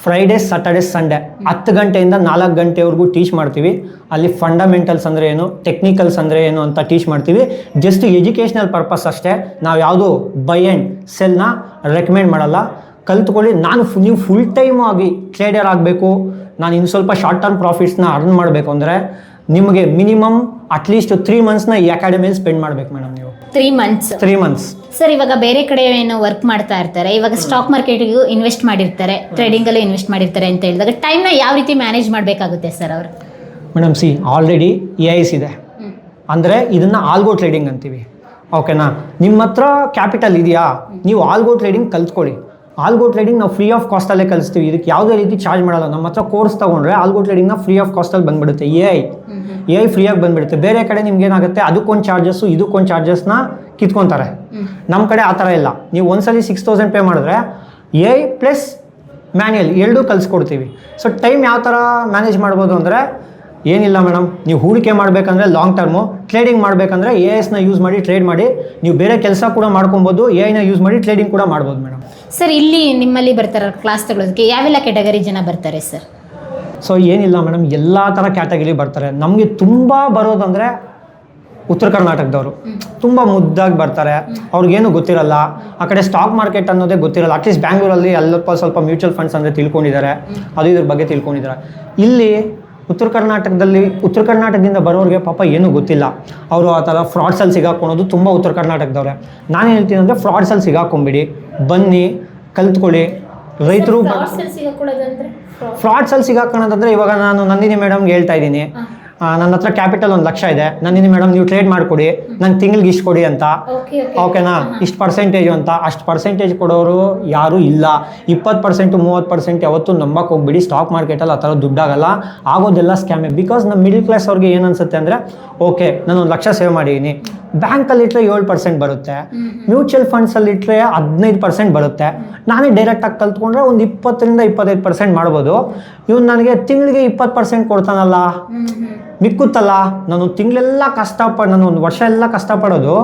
ಫ್ರೈಡೇ ಸಾಟರ್ಡೇ ಸಂಡೇ ಹತ್ತು ಗಂಟೆಯಿಂದ ನಾಲ್ಕು ಗಂಟೆವರೆಗೂ ಟೀಚ್ ಮಾಡ್ತೀವಿ. ಅಲ್ಲಿ ಫಂಡಮೆಂಟಲ್ಸ್ ಅಂದರೆ ಏನು ಟೆಕ್ನಿಕಲ್ಸ್ ಅಂದರೆ ಏನು ಅಂತ ಟೀಚ್ ಮಾಡ್ತೀವಿ. ಜಸ್ಟ್ ಎಜುಕೇಷ್ನಲ್ ಪರ್ಪಸ್ ಅಷ್ಟೇ. ನಾವು ಯಾವುದು ಬೈ ಆ್ಯಂಡ್ ಸೆಲ್ನ ರೆಕಮೆಂಡ್ ಮಾಡಲ್ಲ. ಕಲ್ತ್ಕೊಳ್ಳಿ, ನಾನು ಫು ನೀವು ಫುಲ್ ಟೈಮ್ ಆಗಿ ಟ್ರೇಡರ್ ಆಗಬೇಕು. ನಾನು ಇನ್ನು ಸ್ವಲ್ಪ ಶಾರ್ಟ್ ಟರ್ಮ್ ಪ್ರಾಫಿಟ್ಸ್ನ ಅರ್ನ್ ಮಾಡಬೇಕು ಅಂದರೆ ನಿಮಗೆ ಮಿನಿಮಮ್ ಅಟ್ಲೀಸ್ಟ್ ತ್ರೀ ಮಂತ್ಸ್ನ ಈ ಅಕಾಡೆಮಿಯಲ್ಲಿ ಸ್ಪೆಂಡ್ ಮಾಡ್ಬೇಕು ಮೇಡಮ್ ನೀವು. Three months three months sir ಇವಾಗ ಬೇರೆ ಕಡೆ ಏನೋ ವರ್ಕ್ ಮಾಡ್ತಾ ಇರ್ತಾರೆ. ಇವಾಗ ಸ್ಟಾಕ್ ಮಾರ್ಕೆಟಿಗೂ ಇನ್ವೆಸ್ಟ್ ಮಾಡಿರ್ತಾರೆ. ಟ್ರೇಡಿಂಗ್ ಅಲ್ಲಿ ಇನ್ವೆಸ್ಟ್ ಮಾಡಿರ್ತಾರೆ ಅಂತ ಹೇಳಿದಾಗ ಟೈಮ್ನ ಯಾವ ರೀತಿ ಮ್ಯಾನೇಜ್ ಮಾಡಬೇಕಾಗುತ್ತೆ ಸರ್ ಅವರು? Madam see already A Is ಇದೆ. ಅಂದರೆ ಇದನ್ನು ಆಲ್ಗೋ ಟ್ರೇಡಿಂಗ್ ಅಂತೀವಿ. ಓಕೆನಾ ನಿಮ್ಮ ಹತ್ರ ಕ್ಯಾಪಿಟಲ್ ಇದೆಯಾ? ನೀವು ಆಲ್ಗೋ ಟ್ರೇಡಿಂಗ್ ಕಲ್ತ್ಕೊಳ್ಳಿ. ಆಲ್ಗೋ ಟ್ರೇಡಿಂಗ್ ನಾವು ಫ್ರೀ ಆಫ್ ಕಾಸ್ಟಲ್ಲೇ ಕಲಿಸ್ತೀವಿ. ಇದಕ್ಕೆ ಯಾವುದೇ ರೀತಿ ಚಾರ್ಜ್ ಮಾಡಲ್ಲ. ನಮ್ಮ ಹತ್ರ ಕೋರ್ಸ್ ತೊಗೊಂಡ್ರೆ ಆಲ್ಗೋ ಟ್ರೇಡಿಂಗ್ನ ಫ್ರೀ ಆಫ್ ಕಾಸ್ಟಲ್ಲಿ ಬಂದ್ಬಿಡುತ್ತೆ. ಎ ಐ ಎ ಐ ಫ್ರೀಯಾಗಿ ಬಂದ್ಬಿಡುತ್ತೆ. ಬೇರೆ ಕಡೆ ನಿಮ್ಗೆ ಏನಾಗುತ್ತೆ? ಅದಕ್ಕೊಂದು ಚಾರ್ಜಸ್ಸು ಇದಕ್ಕೊಂದು ಚಾರ್ಜಸ್ನ ಕಿತ್ಕೊತಾರೆ. ನಮ್ಮ ಕಡೆ ಆ ಥರ ಇಲ್ಲ. ನೀವು ಒಂದ್ಸಲಿ ಸಿಕ್ಸ್ ತೌಸಂಡ್ ಪೇ ಮಾಡಿದ್ರೆ ಎ ಐ ಪ್ಲಸ್ ಮ್ಯಾನ್ಯಲ್ ಎರಡೂ ಕಲಿಸ್ಕೊಡ್ತೀವಿ. ಸೊ ಟೈಮ್ ಯಾವ ಥರ ಮ್ಯಾನೇಜ್ ಮಾಡ್ಬೋದು ಅಂದರೆ ಏನಿಲ್ಲ ಮೇಡಮ್ ನೀವು ಹೂಡಿಕೆ ಮಾಡಬೇಕಂದ್ರೆ ಲಾಂಗ್ ಟರ್ಮು ಟ್ರೇಡಿಂಗ್ ಮಾಡಬೇಕಂದ್ರೆ ಎ ಎಸ್ನ ಯೂಸ್ ಮಾಡಿ ಟ್ರೇಡ್ ಮಾಡಿ ನೀವು ಬೇರೆ ಕೆಲಸ ಕೂಡ ಮಾಡ್ಕೊಬೋದು ಎ ಐನ ಯೂಸ್ ಮಾಡಿ ಟ್ರೇಡಿಂಗ್ ಕೂಡ ಮಾಡ್ಬೋದು ಮೇಡಮ್. ಸರ್ ಇಲ್ಲಿ ನಿಮ್ಮಲ್ಲಿ ಬರ್ತಾರೆ ಕ್ಲಾಸ್ ತಗೊಳ್ಳೋದಕ್ಕೆ ಯಾವೆಲ್ಲ ಕ್ಯಾಟಗರಿ ಜನ ಬರ್ತಾರೆ ಸರ್ ಸೊ ಏನಿಲ್ಲ ಮೇಡಮ್ ಎಲ್ಲ ಥರ ಕ್ಯಾಟಗರಿ ಬರ್ತಾರೆ. ನಮಗೆ ತುಂಬ ಬರೋದಂದರೆ ಉತ್ತರ ಕರ್ನಾಟಕದವರು. ತುಂಬ ಮುದ್ದಾಗಿ ಬರ್ತಾರೆ. ಅವ್ರಿಗೇನು ಗೊತ್ತಿರಲ್ಲ. ಆ ಕಡೆ ಸ್ಟಾಕ್ ಮಾರ್ಕೆಟ್ ಅನ್ನೋದೇ ಗೊತ್ತಿರಲ್ಲ. ಅಟ್ಲೀಸ್ಟ್ ಬ್ಯಾಂಗ್ಳೂರಲ್ಲಿ ಅಲ್ಲಪ್ಪ ಸ್ವಲ್ಪ ಮ್ಯೂಚುವಲ್ ಫಂಡ್ಸ್ ಅಂದರೆ ತಿಳ್ಕೊಂಡಿದ್ದಾರೆ. ಅದು ಇದ್ರ ಬಗ್ಗೆ ತಿಳ್ಕೊಂಡಿದ್ದಾರೆ. ಇಲ್ಲಿ ಉತ್ತರ ಕರ್ನಾಟಕದಲ್ಲಿ ಉತ್ತರ ಕರ್ನಾಟಕದಿಂದ ಬರೋರಿಗೆ ಪಾಪ ಏನೂ ಗೊತ್ತಿಲ್ಲ. ಅವರು ಆ ಥರ ಫ್ರಾಡ್ಸಲ್ಲಿ ಸಿಗಾಕೊಳೋದು ತುಂಬ ಉತ್ತರ ಕರ್ನಾಟಕದವ್ರೆ. ನಾನು ಹೇಳ್ತೀನಿ ಅಂದರೆ ಫ್ರಾಡ್ಸಲ್ಲಿ ಸಿಗಾಕೊಂಬಿಡಿ. ಬನ್ನಿ ಕಲ್ತ್ಕೊಳ್ಳಿ. ರೈತರು ಫ್ರಾಡ್ಸಲ್ಲಿ ಸಿಗಾಕೊಳ್ಳೋದಂದ್ರೆ ಇವಾಗ ನಾನು ನಂದಿನಿ ಮೇಡಮ್ಗೆ ಹೇಳ್ತಾ ಇದ್ದೀನಿ. ನನ್ನ ಹತ್ರ ಕ್ಯಾಪಿಟಲ್ ಒಂದು ಲಕ್ಷ ಇದೆ. ನಂದಿನಿ ಮೇಡಮ್ ನೀವು ಟ್ರೇಡ್ ಮಾಡಿಕೊಡಿ. ನಂಗೆ ತಿಂಗ್ಳಿಗೆ ಇಷ್ಟು ಕೊಡಿ ಅಂತ. ಓಕೆನಾ ಇಷ್ಟು ಪರ್ಸೆಂಟೇಜು ಅಂತ. ಅಷ್ಟು ಪರ್ಸೆಂಟೇಜ್ ಕೊಡೋರು ಯಾರೂ ಇಲ್ಲ. ಇಪ್ಪತ್ತು ಪರ್ಸೆಂಟು ಮೂವತ್ತು ಪರ್ಸೆಂಟ್ ಯಾವತ್ತೂ ನಂಬಕ್ಕೆ ಹೋಗ್ಬಿಡಿ. ಸ್ಟಾಕ್ ಮಾರ್ಕೆಟಲ್ಲಿ ಆ ಥರ ದುಡ್ಡಾಗಲ್ಲ. ಆಗೋದೆಲ್ಲ ಸ್ಕ್ಯಾಮೆ ಬಿಕಾಸ್ ನಮ್ಮ ಮಿಡಿಲ್ ಕ್ಲಾಸ್ ಅವ್ರಿಗೆ ಏನು ಅನ್ಸುತ್ತೆ ಅಂದರೆ ಓಕೆ ನಾನು ಒಂದು ಲಕ್ಷ ಸೇವ್ ಮಾಡಿದ್ದೀನಿ ಬ್ಯಾಂಕಲ್ಲಿ ಇಟ್ಟರೆ ಏಳು ಪರ್ಸೆಂಟ್ ಬರುತ್ತೆ. ಮ್ಯೂಚುವಲ್ ಫಂಡ್ಸಲ್ಲಿ ಇಟ್ಟರೆ ಹದಿನೈದು ಪರ್ಸೆಂಟ್ ಬರುತ್ತೆ. ನಾನೇ ಡೈರೆಕ್ಟಾಗಿ ಕಲ್ತ್ಕೊಂಡ್ರೆ ಒಂದು ಇಪ್ಪತ್ತರಿಂದ ಇಪ್ಪತ್ತೈದು ಪರ್ಸೆಂಟ್ ಮಾಡ್ಬೋದು. ಇವ್ನು ನನಗೆ ತಿಂಗಳಿಗೆ ಇಪ್ಪತ್ತು ಪರ್ಸೆಂಟ್ ಕೊಡ್ತಾನಲ್ಲ. ಮಿಕ್ಕುತ್ತಲ್ಲ? ನಾನು ತಿಂಗಳೆಲ್ಲ ಕಷ್ಟಪಟ್ಟು ನಾನು ಒಂದು ವರ್ಷ ಎಲ್ಲ ಕಷ್ಟಪಡೋದು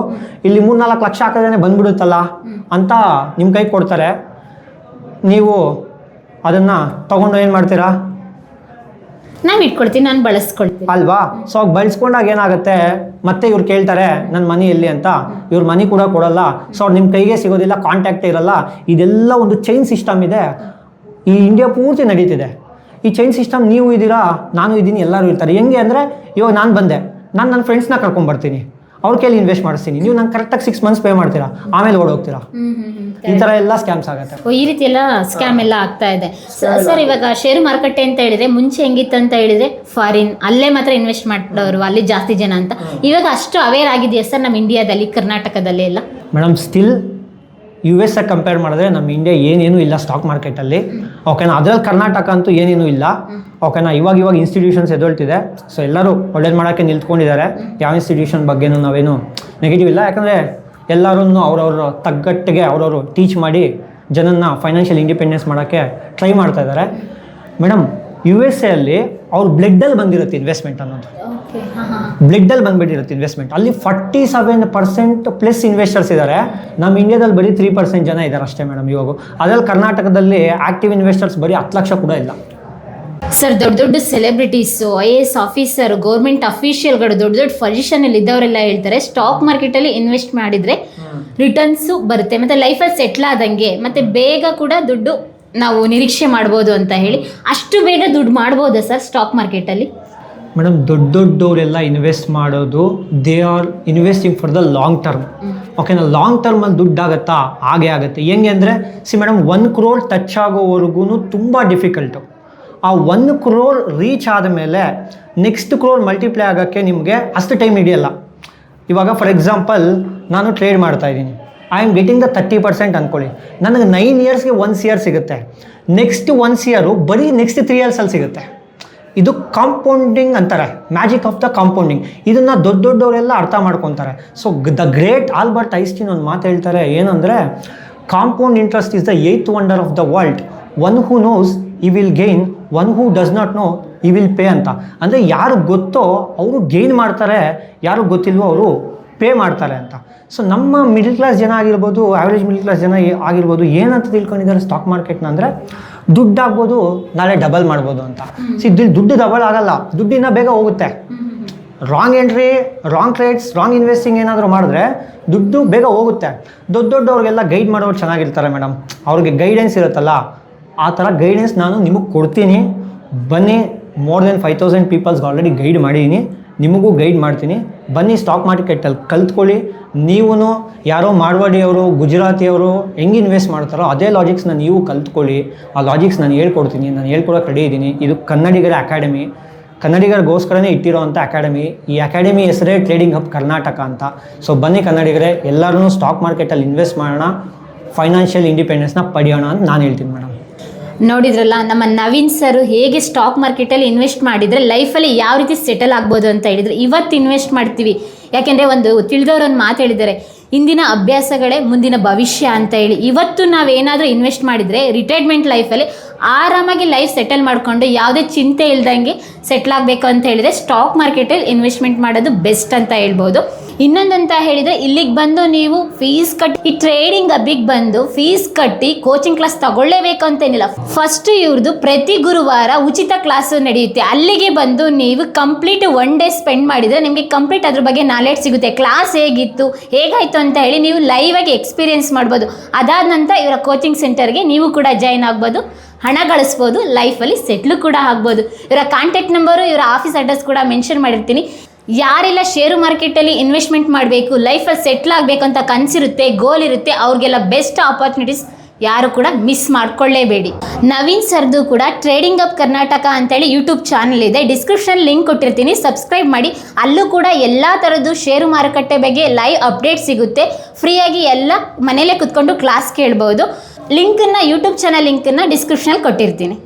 ಇಲ್ಲಿ ಮೂರ್ನಾಲ್ಕು ಲಕ್ಷ ಹಾಕಿದ್ರೆ ಬಂದ್ಬಿಡುತ್ತಲ್ಲ? ಅಂತ ನಿಮ್ಮ ಕೈ ಕೊಡ್ತಾರೆ. ನೀವು ಅದನ್ನು ತಗೊಂಡು ಏನು ಮಾಡ್ತೀರಾ? ನಾನು ಇಟ್ಕೊಳ್ತೀನಿ ನಾನು ಬಳಸ್ಕೊಳ್ತೀನಿ. ಅಲ್ವಾ? ಸೊ ಬಳಸ್ಕೊಂಡಾಗ ಏನಾಗುತ್ತೆ? ಮತ್ತೆ ಇವ್ರು ಕೇಳ್ತಾರೆ ನನ್ನ ಮನಿ ಎಲ್ಲಿ ಅಂತ? ಇವ್ರ ಮನಿ ಕೂಡ ಕೊಡಲ್ಲ. ಸೊ ಅವ್ರು ನಿಮ್ಮ ಕೈಗೆ ಸಿಗೋದಿಲ್ಲ ಕಾಂಟ್ಯಾಕ್ಟ್ ಇರಲ್ಲ. ಇದೆಲ್ಲ ಒಂದು ಚೈನ್ ಸಿಸ್ಟಮ್ ಇದೆ. ಈ ಇಂಡಿಯಾ ಪೂರ್ತಿ ನಡೀತಿದೆ. ಈ ಚೈನ್ ಸಿಸ್ಟಮ್ ನೀವು ಇದ್ದೀರಾ ನಾನು ಇದ್ದೀನಿ ಎಲ್ಲರೂ ಇರ್ತಾರೆ. ಹೆಂಗೆ ಅಂದರೆ ಇವಾಗ ನಾನು ಬಂದೆ. ನಾನು ನನ್ನ ಫ್ರೆಂಡ್ಸ್ನ ಕರ್ಕೊಂಡ್ಬರ್ತೀನಿ ಅವ್ರ ಕೈಲಿ ಇನ್ವೆಸ್ಟ್ ಮಾಡಿಸ್ತೀನಿ. ನೀವು ನಂಗೆ ಕರೆಕ್ಟಾಗಿ ಸಿಕ್ಸ್ ಮಂತ್ಸ್ ಪೇ ಮಾಡ್ತೀರಾ ಆಮೇಲೆ ಓಡೋಗ್ತೀರಾ? ಈ ಥರ ಎಲ್ಲ ಸ್ಕ್ಯಾಮ್ಸ್ ಆಗುತ್ತೆ. ಓ, ಈ ರೀತಿ ಎಲ್ಲ ಸ್ಕ್ಯಾಮ್ ಎಲ್ಲ ಆಗ್ತಾ ಇದೆ. ಸರ್ ಇವಾಗ ಶೇರ್ ಮಾರುಕಟ್ಟೆ ಅಂತ ಹೇಳಿದ್ರೆ ಮುಂಚೆ ಹೆಂಗಿತ್ತು ಅಂತ ಹೇಳಿದ್ರೆ ಫಾರಿನ್ ಅಲ್ಲೇ ಮಾತ್ರ ಇನ್ವೆಸ್ಟ್ ಮಾಡೋರು ಅಲ್ಲಿ ಜಾಸ್ತಿ ಜನ ಅಂತ. ಇವಾಗ ಅಷ್ಟು ಅವೇರ್ ಆಗಿದೆಯಾ ಸರ್ ನಮ್ಮ ಇಂಡಿಯಾದಲ್ಲಿ ಕರ್ನಾಟಕದಲ್ಲಿ ಎಲ್ಲ? Madam still U S compare ಮಾಡಿದ್ರೆ ನಮ್ಮ ಇಂಡಿಯಾ ಏನೇನು ಇಲ್ಲ ಸ್ಟಾಕ್ ಮಾರ್ಕೆಟಲ್ಲಿ ಓಕೆನಾ ಅದ್ರಲ್ಲಿ ಕರ್ನಾಟಕ ಅಂತೂ ಏನೇನು ಇಲ್ಲ. ಓಕೆನಾ ಇವಾಗ ಇವಾಗ ಇನ್ಸ್ಟಿಟ್ಯೂಷನ್ಸ್ ಎದೊಳ್ತಿದೆ ಸೊ ಎಲ್ಲರೂ ಒಳ್ಳೇದು ಮಾಡೋಕ್ಕೆ ನಿಂತ್ಕೊಂಡಿದ್ದಾರೆ. ಯಾವ ಇನ್ಸ್ಟಿಟ್ಯೂಷನ್ ಬಗ್ಗೆನೂ ನಾವೇನು ನೆಗೆಟಿವ್ ಇಲ್ಲ. ಯಾಕಂದರೆ ಎಲ್ಲರೂ ಅವ್ರವ್ರ ತಗ್ಗಟ್ಟಿಗೆ ಅವ್ರವರು ಟೀಚ್ ಮಾಡಿ ಜನನ್ನ ಫೈನಾನ್ಷಿಯಲ್ ಇಂಡಿಪೆಂಡೆನ್ಸ್ ಮಾಡೋಕ್ಕೆ ಟ್ರೈ ಮಾಡ್ತಾ ಇದ್ದಾರೆ. ಮೇಡಮ್ ಯು ಎಸ್ ಎ ಅಲ್ಲಿ ಅವ್ರ ಬ್ಲಡ್ಡಲ್ಲಿ ಬಂದಿರುತ್ತೆ ಇನ್ವೆಸ್ಟ್ಮೆಂಟ್ ಅನ್ನೋದು. ಬ್ಲಡ್ಡಲ್ಲಿ ಬಂದ್ಬಿಟ್ಟಿರುತ್ತೆ ಇನ್ವೆಸ್ಟ್ಮೆಂಟ್ ಅಲ್ಲಿ forty seven percent plus investors ಇದ್ದಾರೆ ನಮ್ಮ ಇಂಡಿಯಾದಲ್ಲಿ ಬರೀ ತ್ರೀ ಪರ್ಸೆಂಟ್ ಜನ ಇದ್ದಾರೆ ಅಷ್ಟೇ ಮೇಡಮ್ ಇವಾಗ. ಅದರಲ್ಲಿ ಕರ್ನಾಟಕದಲ್ಲಿ ಆಕ್ಟಿವ್ ಇನ್ವೆಸ್ಟರ್ಸ್ ಬರೀ ಹತ್ತು ಲಕ್ಷ ಕೂಡ ಇಲ್ಲ. ಸರ್ ದೊಡ್ಡ ದೊಡ್ಡ celebrities I A S officer government ಅಫಿಷಿಯಲ್ಗಳು ದೊಡ್ಡ ದೊಡ್ಡ ಪೊಸಿಷನಲ್ಲಿ ಇದ್ದವರೆಲ್ಲ ಹೇಳ್ತಾರೆ ಸ್ಟಾಕ್ ಮಾರ್ಕೆಟಲ್ಲಿ ಇನ್ವೆಸ್ಟ್ ಮಾಡಿದರೆ ರಿಟರ್ನ್ಸು ಬರುತ್ತೆ. ಮತ್ತು ಲೈಫಲ್ಲಿ ಸೆಟ್ಲ್ ಆದಂಗೆ ಮತ್ತು ಬೇಗ ಕೂಡ ದುಡ್ಡು ನಾವು ನಿರೀಕ್ಷೆ ಮಾಡ್ಬೋದು ಅಂತ ಹೇಳಿ ಅಷ್ಟು ಬೇಗ ದುಡ್ಡು ಮಾಡ್ಬೋದಾ ಸರ್ ಸ್ಟಾಕ್ ಮಾರ್ಕೆಟಲ್ಲಿ ಮೇಡಮ್ ದೊಡ್ಡ ದೊಡ್ಡವರೆಲ್ಲ ಇನ್ವೆಸ್ಟ್ ಮಾಡೋದು they are investing for the long term ಓಕೆನಾ ಲಾಂಗ್ ಟರ್ಮಲ್ಲಿ ದುಡ್ಡು ಆಗುತ್ತಾ? ಹಾಗೆ ಆಗುತ್ತೆ. ಹೆಂಗೆ ಅಂದರೆ see madam one crore touch ಆಗೋವರೆಗೂ ತುಂಬ ಡಿಫಿಕಲ್ಟು ಆ ಒನ್ ಕ್ರೋರ್ ರೀಚ್ ಆದಮೇಲೆ ನೆಕ್ಸ್ಟ್ ಕ್ರೋರ್ ಮಲ್ಟಿಪ್ಲೈ ಆಗೋಕ್ಕೆ ನಿಮಗೆ ಅಷ್ಟು ಟೈಮ್ ಹಿಡಿಯಲ್ಲ. ಇವಾಗ ಫಾರ್ ಎಕ್ಸಾಂಪಲ್ ನಾನು ಟ್ರೇಡ್ ಮಾಡ್ತಾ ಇದ್ದೀನಿ. I am getting the thirty percent ಅಂದ್ಕೊಳ್ಳಿ ನನಗೆ ನೈನ್ ಇಯರ್ಸ್ಗೆ ಒನ್ಸ್ ಇಯರ್ ಸಿಗುತ್ತೆ. ನೆಕ್ಸ್ಟ್ ಒನ್ಸ್ ಇಯರು ಬರೀ ನೆಕ್ಸ್ಟ್ ತ್ರೀ ಇಯರ್ಸಲ್ಲಿ ಸಿಗುತ್ತೆ. ಇದು ಕಾಂಪೌಂಡಿಂಗ್ ಅಂತಾರೆ. ಮ್ಯಾಜಿಕ್ ಆಫ್ ದ ಕಾಂಪೌಂಡಿಂಗ್ ಇದನ್ನು ದೊಡ್ಡ ದೊಡ್ಡವರೆಲ್ಲ ಅರ್ಥ ಮಾಡ್ಕೊತಾರೆ. So the great Albert Einstein ಒಂದು ಮಾತು ಹೇಳ್ತಾರೆ ಏನಂದರೆ compound interest is the eighth wonder of the world one who knows he will gain one who does not know he will pay ಅಂತ. ಅಂದರೆ ಯಾರು ಗೊತ್ತೋ, ಅವರು ಗೇನ್ ಮಾಡ್ತಾರೆ. ಯಾರು ಗೊತ್ತಿಲ್ವೋ, ಅವರು ಪೇ ಮಾಡ್ತಾರೆ ಅಂತ. ಸೊ ನಮ್ಮ ಮಿಡಲ್ ಕ್ಲಾಸ್ ಜನ ಆಗಿರ್ಬೋದು ಆವ್ರೇಜ್ ಮಿಡಲ್ ಕ್ಲಾಸ್ ಜನ ಆಗಿರ್ಬೋದು ಏನಂತ ತಿಳ್ಕೊಂಡಿದ್ದಾರೆ ಸ್ಟಾಕ್ ಮಾರ್ಕೆಟ್ನ ಅಂದರೆ ದುಡ್ಡು ಆಗ್ಬೋದು ನಾಳೆ ಡಬಲ್ ಮಾಡ್ಬೋದು ಅಂತ. ಸಿ ದುಡ್ಡು ಡಬಲ್ ಆಗಲ್ಲ. ದುಡ್ಡಿನ ಬೇಗ ಹೋಗುತ್ತೆ. Wrong entry wrong trades wrong investing ಏನಾದರೂ ಮಾಡಿದ್ರೆ ದುಡ್ಡು ಬೇಗ ಹೋಗುತ್ತೆ. ದೊಡ್ಡ ದೊಡ್ಡವ್ರಿಗೆಲ್ಲ ಗೈಡ್ ಮಾಡೋರು ಚೆನ್ನಾಗಿರ್ತಾರೆ ಮೇಡಮ್ ಅವ್ರಿಗೆ ಗೈಡೆನ್ಸ್ ಇರುತ್ತಲ್ಲ. ಆ ಥರ ಗೈಡೆನ್ಸ್ ನಾನು ನಿಮಗೆ ಕೊಡ್ತೀನಿ. ಬನ್ನಿ ಮೋರ್ ದೆನ್ ಫೈವ್ ತೌಸಂಡ್ ಪೀಪಲ್ಸ್ಗೆ ಆಲ್ರೆಡಿ ಗೈಡ್ ಮಾಡಿದ್ದೀನಿ ನಿಮಗೂ ಗೈಡ್ ಮಾಡ್ತೀನಿ. ಬನ್ನಿ ಸ್ಟಾಕ್ ಮಾರ್ಕೆಟಲ್ಲಿ ಕಲ್ತ್ಕೊಳ್ಳಿ. ನೀವು ಯಾರೋ ಮಾರ್ವಾಡಿಯವರು, ಗುಜರಾತಿಯವರು ಹೆಂಗೆ ಇನ್ವೆಸ್ಟ್ ಮಾಡ್ತಾರೋ ಅದೇ ಲಾಜಿಕ್ಸ್ನ ನೀವು ಕಲ್ತ್ಕೊಳ್ಳಿ. ಆ ಲಾಜಿಕ್ಸ್ ನಾನು ಹೇಳ್ಕೊಡ್ತೀನಿ, ನಾನು ಹೇಳ್ಕೊಡೋಕೆ ರೆಡಿ ಇದ್ದೀನಿ ಇದು ಕನ್ನಡಿಗರ ಅಕಾಡೆಮಿ ಕನ್ನಡಿಗರಿಗೋಸ್ಕರನೇ ಇಟ್ಟಿರೋವಂಥ ಅಕಾಡೆಮಿ ಈ ಅಕಾಡೆಮಿ ಹೆಸರೇ ಟ್ರೇಡಿಂಗ್ ಹಬ್ ಕರ್ನಾಟಕ ಅಂತ. ಸೊ ಬನ್ನಿ ಕನ್ನಡಿಗರೇ ಎಲ್ಲರೂ ಸ್ಟಾಕ್ ಮಾರ್ಕೆಟಲ್ಲಿ ಇನ್ವೆಸ್ಟ್ ಮಾಡೋಣ. ಫೈನಾನ್ಷಿಯಲ್ ಇಂಡಿಪೆಂಡೆನ್ಸ್ನ ಪಡೆಯೋಣ ಅಂತ ನಾನು ಹೇಳ್ತೀನಿ ಮೇಡಮ್ ನೋಡಿದ್ರಲ್ಲ, ನಮ್ಮ ನವೀನ್ ಸರ್ ಹೇಗೆ ಸ್ಟಾಕ್ ಮಾರ್ಕೆಟಲ್ಲಿ ಇನ್ವೆಸ್ಟ್ ಮಾಡಿದರೆ ಲೈಫಲ್ಲಿ ಯಾವ ರೀತಿ ಸೆಟಲ್ ಆಗ್ಬೋದು ಅಂತ ಹೇಳಿದ್ರು. ಇವತ್ತು ಇನ್ವೆಸ್ಟ್ ಮಾಡ್ತೀವಿ. ಯಾಕೆಂದರೆ ಒಂದು ತಿಳಿದವರು ಒಂದು ಮಾತು ಹೇಳಿದ್ದಾರೆ ಇಂದಿನ ಅಭ್ಯಾಸಗಳೇ ಮುಂದಿನ ಭವಿಷ್ಯ ಅಂತ ಹೇಳಿ. ಇವತ್ತು ನಾವೇನಾದರೂ ಇನ್ವೆಸ್ಟ್ ಮಾಡಿದರೆ ರಿಟೈರ್ಮೆಂಟ್ ಲೈಫಲ್ಲಿ ಆರಾಮಾಗಿ ಲೈಫ್ ಸೆಟಲ್ ಮಾಡಿಕೊಂಡು ಯಾವುದೇ ಚಿಂತೆ ಇಲ್ದಂಗೆ ಸೆಟ್ಲ್ ಆಗಬೇಕು ಅಂತ ಹೇಳಿದರೆ ಸ್ಟಾಕ್ ಮಾರ್ಕೆಟಲ್ಲಿ ಇನ್ವೆಸ್ಟ್ಮೆಂಟ್ ಮಾಡೋದು ಬೆಸ್ಟ್ ಅಂತ ಹೇಳ್ಬೋದು. ಇನ್ನೊಂದಂತ ಹೇಳಿದರೆ ಇಲ್ಲಿಗೆ ಬಂದು ನೀವು ಫೀಸ್ ಕಟ್ಟಿ ಈ ಟ್ರೇಡಿಂಗ್ ಹಬ್ಬಿಗೆ ಬಂದು ಫೀಸ್ ಕಟ್ಟಿ ಕೋಚಿಂಗ್ ಕ್ಲಾಸ್ ತಗೊಳ್ಳೇಬೇಕು ಅಂತೇನಿಲ್ಲ ಫಸ್ಟ್ ಇವ್ರದ್ದು ಪ್ರತಿ ಗುರುವಾರ ಉಚಿತ ಕ್ಲಾಸು ನಡೆಯುತ್ತೆ. ಅಲ್ಲಿಗೆ ಬಂದು ನೀವು ಕಂಪ್ಲೀಟ್ ಒನ್ ಡೇ ಸ್ಪೆಂಡ್ ಮಾಡಿದರೆ ನಿಮಗೆ ಕಂಪ್ಲೀಟ್ ಅದ್ರ ಬಗ್ಗೆ ನಾಲೆಡ್ಜ್ ಸಿಗುತ್ತೆ. ಕ್ಲಾಸ್ ಹೇಗಿತ್ತು, ಹೇಗಾಯಿತು ಅಂತ ಹೇಳಿ ನೀವು ಲೈವ್ ಆಗಿ ಎಕ್ಸ್ಪೀರಿಯನ್ಸ್ ಮಾಡ್ಬೋದು. ಅದಾದ ನಂತರ ಇವರ ಕೋಚಿಂಗ್ ಸೆಂಟರ್ಗೆ ನೀವು ಕೂಡ ಜಾಯ್ನ್ ಆಗ್ಬೋದು. ಹಣ ಗಳಿಸ್ಬೋದು ಲೈಫಲ್ಲಿ ಸೆಟ್ಲು ಕೂಡ ಆಗ್ಬೋದು. ಇವರ ಕಾಂಟ್ಯಾಕ್ಟ್ ನಂಬರು ಇವರ ಆಫೀಸ್ ಅಡ್ರೆಸ್ ಕೂಡ ಮೆನ್ಷನ್ ಮಾಡಿರ್ತೀನಿ. ಯಾರೆಲ್ಲ ಷೇರು ಮಾರ್ಕೆಟಲ್ಲಿ ಇನ್ವೆಸ್ಟ್ಮೆಂಟ್ ಮಾಡಬೇಕು ಲೈಫಲ್ಲಿ ಸೆಟ್ಲ್ ಆಗಬೇಕು ಅಂತ ಕನಸಿರುತ್ತೆ ಗೋಲ್ ಇರುತ್ತೆ, ಅವ್ರಿಗೆಲ್ಲ ಬೆಸ್ಟ್ ಆಪರ್ಚುನಿಟೀಸ್ ಯಾರು ಕೂಡ ಮಿಸ್ ಮಾಡ್ಕೊಳ್ಳೇಬೇಡಿ. ನವೀನ್ ಸರ್ದು ಕೂಡ ಟ್ರೇಡಿಂಗ್ ಅಪ್ ಕರ್ನಾಟಕ ಅಂತೇಳಿ ಯೂಟ್ಯೂಬ್ ಚಾನಲ್ ಇದೆ. ಡಿಸ್ಕ್ರಿಪ್ಷನ್ ಲಿಂಕ್ ಕೊಟ್ಟಿರ್ತೀನಿ. ಸಬ್ಸ್ಕ್ರೈಬ್ ಮಾಡಿ. ಅಲ್ಲೂ ಕೂಡ ಎಲ್ಲ ಥರದ್ದು ಷೇರು ಮಾರುಕಟ್ಟೆ ಬಗ್ಗೆ ಲೈವ್ ಅಪ್ಡೇಟ್ ಸಿಗುತ್ತೆ. ಫ್ರೀಯಾಗಿ ಎಲ್ಲ ಮನೇಲೇ ಕುತ್ಕೊಂಡು ಕ್ಲಾಸ್ ಕೇಳ್ಬೋದು. ಲಿಂಕನ್ನು ಯೂಟ್ಯೂಬ್ ಚಾನಲ್ ಲಿಂಕನ್ನು ಡಿಸ್ಕ್ರಿಪ್ಷನಲ್ಲಿ ಕೊಟ್ಟಿರ್ತೀನಿ.